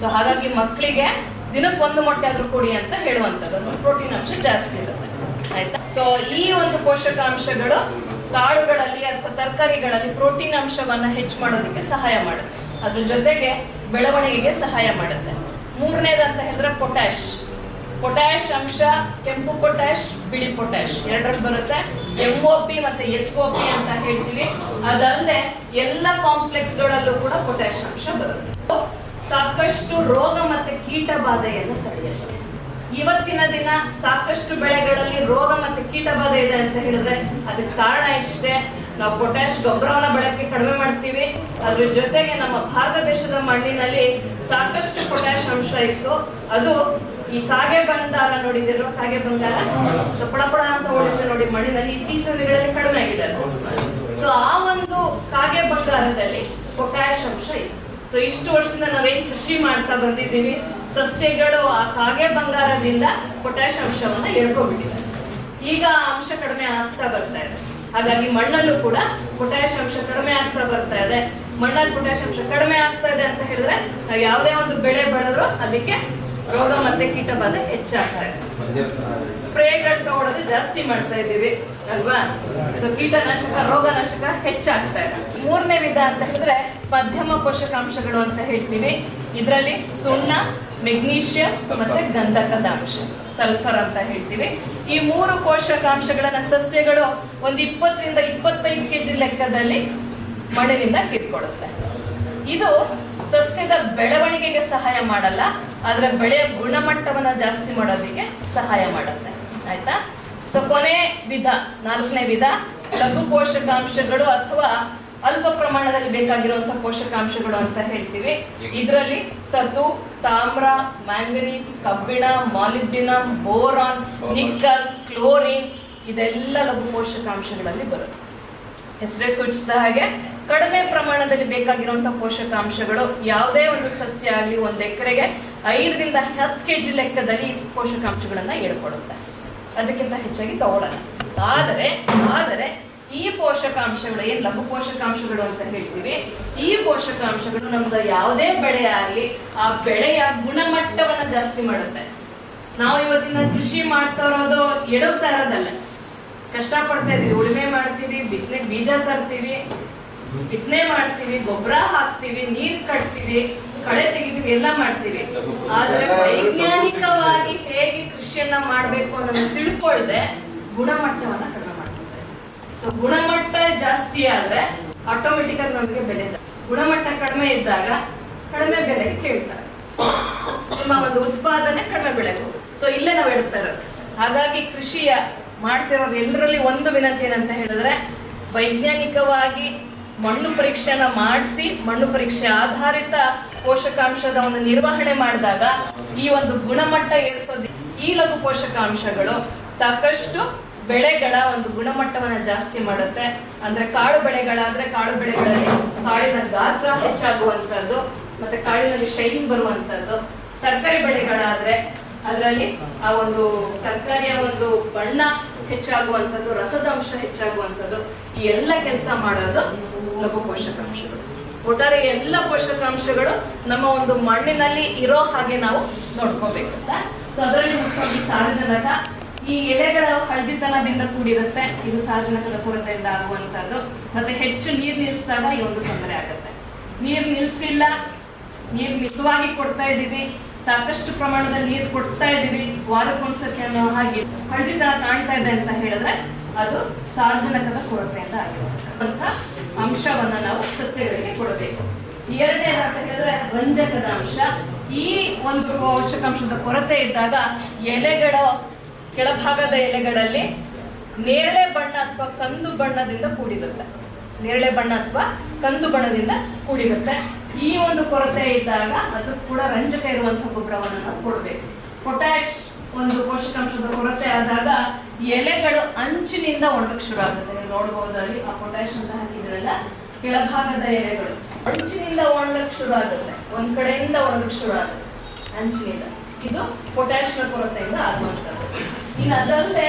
ಸೊ ಹಾಗಾಗಿ ಮಕ್ಕಳಿಗೆ ದಿನಕ್ಕೊಂದು ಮೊಟ್ಟೆ ಆದ್ರೂ ಕೊಡಿ ಅಂತ ಹೇಳುವಂಥದ್ದು. ಪ್ರೋಟೀನ್ ಅಂಶ ಜಾಸ್ತಿ ಇರುತ್ತೆ. ಆಯ್ತಾ? ಸೊ ಈ ಒಂದು ಪೋಷಕಾಂಶಗಳು ಕಾಳುಗಳಲ್ಲಿ ಅಥವಾ ತರಕಾರಿಗಳಲ್ಲಿ ಪ್ರೋಟೀನ್ ಅಂಶವನ್ನ ಹೆಚ್ಚು ಮಾಡೋದಕ್ಕೆ ಸಹಾಯ ಮಾಡುತ್ತೆ. ಅದ್ರ ಜೊತೆಗೆ ಬೆಳವಣಿಗೆಗೆ ಸಹಾಯ ಮಾಡುತ್ತೆ. ಮೂರನೇದಂತ ಹೇಳಿದ್ರೆ ಪೊಟ್ಯಾಶ್ ಪೊಟ್ಯಾಶ್ ಅಂಶ ಕೆಂಪು ಪೊಟ್ಯಾಶ್ ಬಿಳಿ ಪೊಟ್ಯಾಶ್ ಎರಡರಲ್ಲಿ ಬರುತ್ತೆ ಎಂ ಒ ಪಿ ಮತ್ತೆ ಎಸ್ ಒ ಪಿ ಅಂತ ಹೇಳ್ತೀವಿ. ಅದಲ್ಲದೆ ಎಲ್ಲ ಕಾಂಪ್ಲೆಕ್ಸ್ ಗಳಲ್ಲೂ ಕೂಡ ಪೊಟ್ಯಾಶ್ ಅಂಶ ಬರುತ್ತೆ. ಸಾಕಷ್ಟು ರೋಗ ಮತ್ತೆ ಕೀಟ ಬಾಧೆಯನ್ನು ಇವತ್ತಿನ ದಿನ ಸಾಕಷ್ಟು ಬೆಳೆಗಳಲ್ಲಿ ರೋಗ ಮತ್ತೆ ಕೀಟ ಬಾಧೆ ಇದೆ ಅಂತ ಹೇಳಿದ್ರೆ ಅದಕ್ಕೆ ಕಾರಣ ಇಷ್ಟೇ. ನಾವು ಪೊಟ್ಯಾಶ್ ಗೊಬ್ಬರವನ್ನ ಬಳಕೆ ಕಡಿಮೆ ಮಾಡ್ತೀವಿ. ಅದ್ರ ಜೊತೆಗೆ ನಮ್ಮ ಭಾರತ ದೇಶದ ಮಣ್ಣಿನಲ್ಲಿ ಸಾಕಷ್ಟು ಪೊಟ್ಯಾಶ್ ಅಂಶ ಇತ್ತು. ಅದು ಈ ಕಾಗೆ ಬಂಗಾರ ನೋಡಿದಿರೋ ಕಾಗೆ ಬಂಗಾರ? ಸೊ ಅಂತ ಹೊಡಿತೆ ನೋಡಿ ಮಣ್ಣಿನಲ್ಲಿ. ಇತ್ತೀಚಿನ ದಿನಗಳಲ್ಲಿ ಕಡಿಮೆ ಆಗಿದೆ ಸೊ ಆ ಒಂದು ಕಾಗೆ ಬಂಗಾರದಲ್ಲಿ ಪೊಟ್ಯಾಶ್ ಅಂಶ ಇದೆ ಸೊ ಇಷ್ಟು ವರ್ಷದಿಂದ ನಾವೇನ್ ಕೃಷಿ ಮಾಡ್ತಾ ಬಂದಿದ್ದೀವಿ. ಸಸ್ಯಗಳು ಆ ಕಾಗೆ ಬಂಗಾರದಿಂದ ಪೊಟ್ಯಾಶ್ ಅಂಶವನ್ನ ಎಳ್ಕೊಬಿಟ್ಟಿದ್ದಾರೆ ಈಗ ಅಂಶ ಕಡಿಮೆ ಆಗ್ತಾ ಬರ್ತಾ ಇದೆ. ಹಾಗಾಗಿ ಮಣ್ಣಲ್ಲೂ ಕೂಡ ಪೊಟ್ಯಾಶ್ ಅಂಶ ಕಡಿಮೆ ಆಗ್ತಾ ಬರ್ತಾ ಇದೆ. ಮಣ್ಣಲ್ಲಿ ಪೊಟ್ಯಾಶ್ ಅಂಶ ಕಡಿಮೆ ಆಗ್ತಾ ಇದೆ ಅಂತ ಹೇಳಿದ್ರೆ, ನಾವು ಯಾವುದೇ ಒಂದು ಬೆಳೆ ಬೆಳೆದ್ರು ಅದಕ್ಕೆ ರೋಗ ಮತ್ತೆ ಕೀಟ ಬಾಧೆ ಹೆಚ್ಚಾಗ್ತಾ ಇದೆ. ಸ್ಪ್ರೇಗಳು ತಗೊಳೋದು ಜಾಸ್ತಿ ಮಾಡ್ತಾ ಇದ್ದೀವಿ, ಅಲ್ವಾ? ಸೊ ಕೀಟನಾಶಕ, ರೋಗನಾಶಕ ಹೆಚ್ಚಾಗ್ತಾ ಇದೆ. ಮೂರನೇ ವಿಧ ಅಂತ ಹೇಳಿದ್ರೆ ಮಧ್ಯಮ ಪೋಷಕಾಂಶಗಳು ಅಂತ ಹೇಳ್ತೀವಿ. ಇದರಲ್ಲಿ ಸುಣ್ಣ, ಮೆಗ್ನೀಷಿಯಂ ಮತ್ತೆ ಗಂಧಕದ ಅಂಶ ಸಲ್ಫರ್ ಅಂತ ಹೇಳ್ತೀವಿ. ಈ ಮೂರು ಪೋಷಕಾಂಶಗಳನ್ನ ಸಸ್ಯಗಳು ಒಂದು ಇಪ್ಪತ್ತರಿಂದ ಇಪ್ಪತ್ತೈದು ಕೆಜಿ ಲೆಕ್ಕದಲ್ಲಿ ಮಣ್ಣಿನಿಂದ ಕಿತ್ಕೊಡುತ್ತೆ ಇದು ಸಸ್ಯದ ಬೆಳವಣಿಗೆಗೆ ಸಹಾಯ ಮಾಡಲ್ಲ ಆದ್ರೆ ಬೆಳೆಯ ಗುಣಮಟ್ಟವನ್ನ ಜಾಸ್ತಿ ಮಾಡೋದಕ್ಕೆ ಸಹಾಯ ಮಾಡುತ್ತೆ. ಆಯ್ತಾ? ಸೊ ಕೊನೆ ವಿಧ, ನಾಲ್ಕನೇ ವಿಧ, ಲಘು ಪೋಷಕಾಂಶಗಳು ಅಥವಾ ಅಲ್ಪ ಪ್ರಮಾಣದಲ್ಲಿ ಬೇಕಾಗಿರುವಂತಹ ಪೋಷಕಾಂಶಗಳು ಅಂತ ಹೇಳ್ತೀವಿ. ಇದರಲ್ಲಿ ಸತು ತಾಮ್ರ, ಮ್ಯಾಂಗನೀಸ್, ಕಬ್ಬಿಣ, ಮಾಲಿಬ್ಡಿನಮ್, ಬೋರಾನ್, ನಿಕ್ಕಲ್, ಕ್ಲೋರಿನ್ ಇದೆಲ್ಲ ಲಘು ಪೋಷಕಾಂಶಗಳಲ್ಲಿ ಬರುತ್ತೆ. ಹೆಸರೇ ಸೂಚಿಸಿದ ಹಾಗೆ ಕಡಿಮೆ ಪ್ರಮಾಣದಲ್ಲಿ ಬೇಕಾಗಿರುವಂತಹ ಪೋಷಕಾಂಶಗಳು ಯಾವುದೇ ಒಂದು ಸಸ್ಯ ಆಗಲಿ, ಒಂದು ಎಕರೆಗೆ ಐದರಿಂದ ಹತ್ತು ಕೆ ಜಿ ಲೆಕ್ಕದಲ್ಲಿ ಪೋಷಕಾಂಶಗಳನ್ನ ಹೇಳ್ಕೊಡುತ್ತೆ. ಅದಕ್ಕಿಂತ ಹೆಚ್ಚಾಗಿ ತಗೊಳ್ಳಲ್ಲ ಆದರೆ ಆದರೆ ಈ ಪೋಷಕಾಂಶಗಳು ಏನ್ ಲಘು ಪೋಷಕಾಂಶಗಳು ಅಂತ ಹೇಳ್ತೀವಿ, ಈ ಪೋಷಕಾಂಶಗಳು ನಮ್ದು ಯಾವುದೇ ಬೆಳೆ ಆಗಲಿ, ಆ ಬೆಳೆಯ ಗುಣಮಟ್ಟವನ್ನ ಜಾಸ್ತಿ ಮಾಡುತ್ತೆ. ನಾವು ಇವತ್ತಿನ ಕೃಷಿ ಮಾಡ್ತಾ ಇರೋದು ಎಡುತ್ತಾ ಇರೋದಲ್ಲ. ಕಷ್ಟ ಪಡ್ತಾ ಇದೀವಿ ಉಳುಮೆ ಮಾಡ್ತೀವಿ, ಬಿತ್ತನೆ, ಬೀಜ ತರ್ತೀವಿ, ಬಿತ್ತನೆ ಮಾಡ್ತೀವಿ, ಗೊಬ್ಬರ ಹಾಕ್ತೀವಿ, ನೀರ್ ಕಟ್ತೀವಿ ಕಳೆ ತೆಗಿತೀವಿ ಎಲ್ಲ ಮಾಡ್ತೀವಿ. ಆದ್ರೆ ವೈಜ್ಞಾನಿಕವಾಗಿ ಹೇಗೆ ಕೃಷಿಯನ್ನ ಮಾಡ್ಬೇಕು ಅನ್ನೋದನ್ನ ತಿಳ್ಕೊಳ್ದೆ ಗುಣಮಟ್ಟವನ್ನ ಕಡಿಮೆ ಮಾಡ್ತಾರೆ ಸೊ ಗುಣಮಟ್ಟ ಜಾಸ್ತಿ ಆದ್ರೆ ಆಟೋಮೆಟಿಕ್ ಆಗಿ ನಮಗೆ ಬೆಲೆ. ಗುಣಮಟ್ಟ ಕಡಿಮೆ ಇದ್ದಾಗ ಕಡಿಮೆ ಬೆಲೆಗೆ ಕೇಳ್ತಾರೆ. ನಿಮ್ಮ ಒಂದು ಉತ್ಪಾದನೆ ಕಡಿಮೆ ಬೆಳೆದು ಸೊ ಇಲ್ಲೇ ನಾವು ಇಡ್ತಾ ಹಾಗಾಗಿ ಕೃಷಿಯ ಮಾಡ್ತಿರೋ ಎಲ್ಲರಲ್ಲಿ ಒಂದು ವಿನಂತಿ ಏನಂತ ಹೇಳಿದ್ರೆ, ವೈಜ್ಞಾನಿಕವಾಗಿ ಮಣ್ಣು ಪರೀಕ್ಷೆನ ಮಾಡಿಸಿ, ಮಣ್ಣು ಪರೀಕ್ಷೆ ಆಧಾರಿತ ಪೋಷಕಾಂಶದ ಒಂದು ನಿರ್ವಹಣೆ ಮಾಡಿದಾಗ ಈ ಒಂದು ಗುಣಮಟ್ಟ ಏರಿಸೋದು ಈ ಲಘು ಪೋಷಕಾಂಶಗಳು ಸಾಕಷ್ಟು ಬೆಳೆಗಳ ಒಂದು ಗುಣಮಟ್ಟವನ್ನ ಜಾಸ್ತಿ ಮಾಡುತ್ತೆ. ಅಂದ್ರೆ ಕಾಳು ಬೆಳೆಗಳಾದ್ರೆ ಕಾಳು ಬೆಳೆಗಳಲ್ಲಿ ಕಾಳಿನ ಗಾತ್ರ ಹೆಚ್ಚಾಗುವಂತದ್ದು ಮತ್ತೆ ಕಾಳಿನಲ್ಲಿ ಶೈನಿಂಗ್ ಬರುವಂತದ್ದು ತರಕಾರಿ ಬೆಳೆಗಳಾದ್ರೆ ಅದರಲ್ಲಿ ಆ ಒಂದು ತರಕಾರಿಯ ಒಂದು ಬಣ್ಣ ಹೆಚ್ಚಾಗುವಂಥದ್ದು ರಸದ ಅಂಶ ಹೆಚ್ಚಾಗುವಂಥದ್ದು, ಈ ಎಲ್ಲ ಕೆಲಸ ಮಾಡೋದು ಲಘು ಪೋಷಕಾಂಶಗಳು. ಒಟ್ಟಾರೆ ಎಲ್ಲ ಪೋಷಕಾಂಶಗಳು ನಮ್ಮ ಒಂದು ಮಣ್ಣಿನಲ್ಲಿ ಇರೋ ಹಾಗೆ ನಾವು ನೋಡ್ಕೋಬೇಕು ಸೊ ಅದರಲ್ಲಿ ಮುಖ್ಯವಾಗಿ ಸಾರಜನಕ. ಈ ಎಲೆಗಳ ಹಳದಿತನದಿಂದ ಕೂಡಿರುತ್ತೆ. ಇದು ಸಾರಜನಕದ ಕೊರತೆಯಿಂದ ಆಗುವಂತದ್ದು ಮತ್ತೆ ಹೆಚ್ಚು ನೀರು ನಿಲ್ಲಿಸಿದಾಗ ಈ ಒಂದು ತೊಂದರೆ ಆಗುತ್ತೆ. ನೀರು ನಿಲ್ಸಿಲ್ಲ, ನೀರು ಮಿತವಾಗಿ ಕೊಡ್ತಾ ಇದ್ದೀವಿ. ಸಾಕಷ್ಟು ಪ್ರಮಾಣದಲ್ಲಿ ನೀರು ಕೊಡ್ತಾ ಇದ್ದೀವಿ ವಾರಕ್ಕೊಂದ್ಸತಿ ಅನ್ನೋ ಹಾಗೆ ಹಳದಿತನ ಕಾಣ್ತಾ ಇದೆ ಅಂತ ಹೇಳಿದ್ರೆ ಅದು ಸಾರ್ವಜನಿಕದ ಕೊರತೆಯಿಂದ ಆಗಿರುವಂತ ಅಂಶವನ್ನ ನಾವು ಸಸ್ಯಗಳಿಗೆ ಕೊಡಬೇಕು. ಎರಡನೇದಂತ ಹೇಳಿದ್ರೆ ರಂಜಕದ ಅಂಶ. ಈ ಒಂದು ಪೋಷಕಾಂಶದ ಕೊರತೆ ಇದ್ದಾಗ ಎಲೆಗಳ ಕೆಳಭಾಗದ ಎಲೆಗಳಲ್ಲಿ ನೇರಳೆ ಬಣ್ಣ ಅಥವಾ ಕಂದು ಬಣ್ಣದಿಂದ ಕೂಡಿರುತ್ತೆ. ನೇರಳೆ ಬಣ್ಣ ಅಥವಾ ಕಂದು ಬಣ್ಣದಿಂದ ಕೂಡಿರುತ್ತೆ. ಈ ಒಂದು ಕೊರತೆ ಇದ್ದಾಗ ಅದಕ್ಕೆ ಕೂಡ ರಂಜಕ ಇರುವಂತಹ ಗೊಬ್ಬರವನ್ನು ನಾವು ಕೊಡಬೇಕು. ಪೊಟ್ಯಾಶ್ ಒಂದು ಪೋಷಕಾಂಶದ ಕೊರತೆ ಆದಾಗ ಎಲೆಗಳು ಅಂಚಿನಿಂದ ಒಣಗಕ್ಕೆ ಶುರು ಆಗುತ್ತೆ. ನೀವು ನೋಡಬಹುದಲ್ಲಿ ಆ ಪೊಟ್ಯಾಶ್ ಅಂತ ಹಾಕಿದ್ರಲ್ಲ, ಕೆಳಭಾಗದ ಎಲೆಗಳು ಅಂಚಿನಿಂದ ಒಣಗಕ್ಕೆ ಶುರು ಆಗುತ್ತೆ. ಒಂದ್ ಕಡೆಯಿಂದ ಒಣಗಕ್ಕೆ ಶುರು ಆಗುತ್ತೆ ಅಂಚಿನಿಂದ. ಇದು ಪೊಟ್ಯಾಶ್ನ ಕೊರತೆಯಿಂದ ಆಗುವಂಥದ್ದು. ಇನ್ನು ಅದಲ್ಲದೆ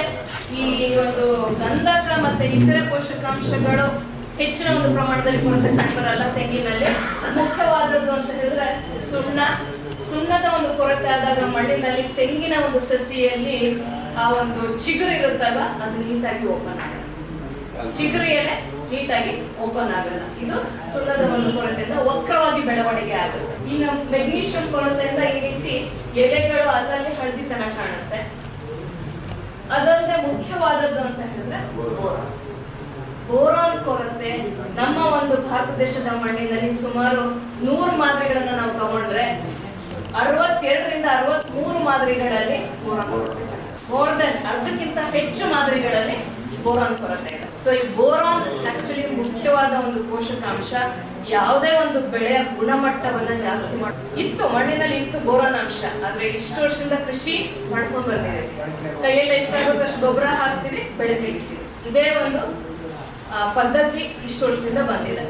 ಈ ಒಂದು ಗಂಧಕ ಮತ್ತೆ ಇತರೆ ಪೋಷಕಾಂಶಗಳು ಹೆಚ್ಚಿನ ಒಂದು ಪ್ರಮಾಣದಲ್ಲಿ ಕೊರತೆ ಕಂಡುಬರಲ್ಲ, ತೆಂಗಿನ ಸುಣ್ಣ, ಸುಣ್ಣದ ಒಂದು ಕೊರತೆ ಆದಾಗ ಮಣ್ಣಿನಲ್ಲಿ ತೆಂಗಿನ ಒಂದು ಸಸಿಯಲ್ಲಿ ಆ ಒಂದು ಚಿಗುರು ಇರುತ್ತಲ್ಲ ಅದು ನೀಟಾಗಿ ಓಪನ್ ಆಗಲ್ಲ. ಚಿಗುರು ಎಲೆ ನೀಟಾಗಿ ಓಪನ್ ಆಗಲ್ಲ. ಇದು ಸುಣ್ಣದ ಒಂದು ಕೊರತೆಯಿಂದ ವಕ್ರವಾಗಿ ಬೆಳವಣಿಗೆ ಆಗುತ್ತೆ. ನಮ್ಮ ಮೆಗ್ನೀಷಿಯಂ ಕೊರತೆಯಿಂದ ಈ ರೀತಿ ಎಲೆಗಳು ಅಲ್ಲಲ್ಲಿ ಹಳದಿತನ ಕಾಣುತ್ತೆ. ಅದಲ್ಲದೆ ಮುಖ್ಯವಾದದ್ದು ಅಂತ ಹೇಳಿದ್ರೆ ಬೋರಾನ್ ಕೊರತೆ ನಮ್ಮ ಒಂದು ಭಾರತ ದೇಶದ ಮಣ್ಣಿನಲ್ಲಿ ಸುಮಾರು ನೂರು ಮಾದರಿಗಳನ್ನ ನಾವು ತಗೊಂಡ್ರೆ ಅರವತ್ತೆರಡರಿಂದ ಅರವತ್ಮೂರು ಮಾದರಿಗಳಲ್ಲಿ ಬೋರಾನ್ ಮೋರ್ ದನ್ ಅರ್ಧಕ್ಕಿಂತ ಹೆಚ್ಚು ಮಾದರಿಗಳಲ್ಲಿ ಬೋರಾನ್ ಕೊರತೆ ಇದೆ ಸೊ ಈ ಬೋರಾನ್ ಆಕ್ಚುಲಿ ಮುಖ್ಯವಾದ ಒಂದು ಪೋಷಕಾಂಶ, ಯಾವುದೇ ಒಂದು ಬೆಳೆಯ ಗುಣಮಟ್ಟವನ್ನ ಜಾಸ್ತಿ ಮಾಡ, ಇತ್ತು, ಮಣ್ಣಿನಲ್ಲಿ ಇತ್ತು ಬೋರಾನ್ ಅಂಶ ಆದ್ರೆ ಇಷ್ಟು ವರ್ಷದಿಂದ ಕೃಷಿ ಮಾಡ್ಕೊಂಡು ಬಂದಿದೆ. ಕೈಯಲ್ಲಿ ಎಷ್ಟಾಗುತ್ತೆ ಅಷ್ಟು ಗೊಬ್ಬರ ಹಾಕ್ತೀವಿ ಬೆಳೆ ತೆಗಿತೀವಿ ಇದೇ ಒಂದು ಪದ್ಧತಿ ಇಷ್ಟು ವರ್ಷದಿಂದ ಬಂದಿದೆ.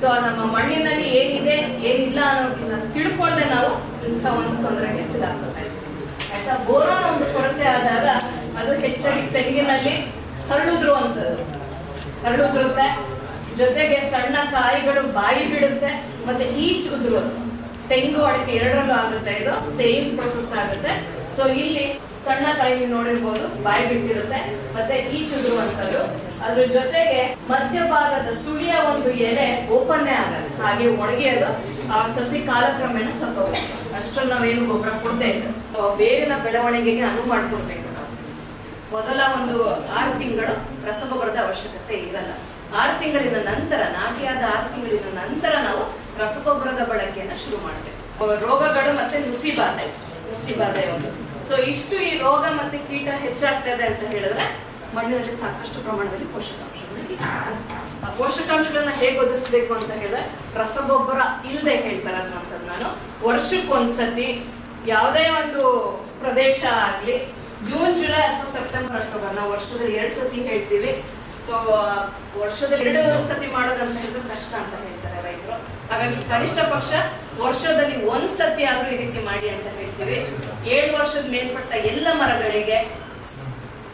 ಸೊ ನಮ್ಮ ಮಣ್ಣಿನಲ್ಲಿ ಏನಿದೆ, ಏನಿಲ್ಲ ಅನ್ನೋದನ್ನ ತಿಳ್ಕೊಳ್ದೆ ನಾವು ಇಂಥ ಒಂದು ತೊಂದರೆಗೆ ಸಿಗಾಗ್ತದೆ ಆಯ್ತಾ? ಬೋರಾನ್ ಒಂದು ಕೊರತೆ ಆದಾಗ ಅದು ಹೆಚ್ಚಾಗಿ ತೆಂಗಿನಲ್ಲಿ ಹರಳುದ್ರು ಅಂತದ್ದು. ಹರಳುದ್ರುತ್ತೆ. ಜೊತೆಗೆ ಸಣ್ಣ ಕಾಯಿಗಳು ಬಾಯಿ ಬಿಡುತ್ತೆ, ಮತ್ತೆ ಈಚ್ ಉದ್ರು ತೆಂಗು ಅಡಿಕೆ ಎರಡರಲ್ಲೂ ಆಗುತ್ತೆ ಇದು, ಸೇಮ್ ಪ್ರೊಸೆಸ್ ಆಗುತ್ತೆ. ಸೊ ಇಲ್ಲಿ ಸಣ್ಣ ಕಾಯಿ ನೋಡಿರ್ಬೋದು, ಬಾಯಿ ಬಿಟ್ಟಿರುತ್ತೆ, ಮತ್ತೆ ಈಚ್ ಉದುರುವಂತದ್ದು ಅದ್ರ ಜೊತೆಗೆ ಮಧ್ಯಭಾಗದ ಸುಳಿಯ ಒಂದು ಎಲೆ ಓಪನ್ನೇ ಆಗಲ್ಲ ಹಾಗೆ ಒಣಗಿ ಅದು, ಆ ಸಸಿ ಕಾಲಕ್ರಮೇಣ ಸತ್ತೋಗ ಅಷ್ಟ್ರಲ್ಲಿ ನಾವೇನು ಗೊಬ್ಬರ ಕೊಡದೆ ಇಲ್ಲ ಬೇರಿನ ಬೆಳವಣಿಗೆಗೆ ಅನುವು ಮಾಡ್ಕೊಡ್ಬೇಕು ನಾವು. ಮೊದಲ ಒಂದು ಆರು ತಿಂಗಳು ರಸಗೊಬ್ಬರದ ಅವಶ್ಯಕತೆ ಇರಲ್ಲ. ಆರು ತಿಂಗಳಿನ ನಂತರ, ನಾಟಿಯಾದ ಆರು ತಿಂಗಳಿನ ನಂತರ ನಾವು ರಸಗೊಬ್ಬರದ ಬಳಕೆಯನ್ನ ಶುರು ಮಾಡ್ತೇವೆ. ರೋಗಗಳು ಮತ್ತೆ ನುಸಿ ಬಾಧೆ ನುಸಿ ಬಾಧೆ ಒಂದು. ಸೊ ಇಷ್ಟು ಈ ರೋಗ ಮತ್ತೆ ಕೀಟ ಹೆಚ್ಚಾಗ್ತದೆ ಅಂತ ಹೇಳಿದ್ರೆ ಮಣ್ಣಿನಲ್ಲಿ ಸಾಕಷ್ಟು ಪ್ರಮಾಣದಲ್ಲಿ ಪೋಷಕಾಂಶಗಳು. ಆ ಪೋಷಕಾಂಶಗಳನ್ನ ಹೇಗೆ ಒದಗಿಸ್ಬೇಕು ಅಂತ ಹೇಳಿದ್ರೆ ರಸಗೊಬ್ಬರ ಇಲ್ಲದೆ ಹೇಳ್ತಾರೆ ಅಂತ ನಾನು. ವರ್ಷಕ್ಕೊಂದ್ಸತಿ ಯಾವುದೇ ಒಂದು ಪ್ರದೇಶ ಆಗ್ಲಿ, ಜೂನ್, ಜುಲೈ ಅಥವಾ ಸೆಪ್ಟೆಂಬರ್, ಅಕ್ಟೋಬರ್, ನಾವು ವರ್ಷದಲ್ಲಿ ಎರಡು ಸತಿ ಹೇಳ್ತೀವಿ. ಸೊ ವರ್ಷದಲ್ಲಿ ಎರಡು ಸತಿ ಮಾಡೋದಂತ ಹೇಳಿದ್ರೆ ಕಷ್ಟ ಅಂತ ಹೇಳ್ತಾರೆ ರೈತರು. ಹಾಗಾಗಿ ಕನಿಷ್ಠ ಪಕ್ಷ ವರ್ಷದಲ್ಲಿ ಒಂದ್ ಸತಿ ಆದ್ರೂ ಈ ರೀತಿ ಮಾಡಿ ಅಂತ ಹೇಳ್ತೀವಿ. ಏಳು ವರ್ಷದ ಮೇಲ್ಪಟ್ಟ ಎಲ್ಲ ಮರಗಳಿಗೆ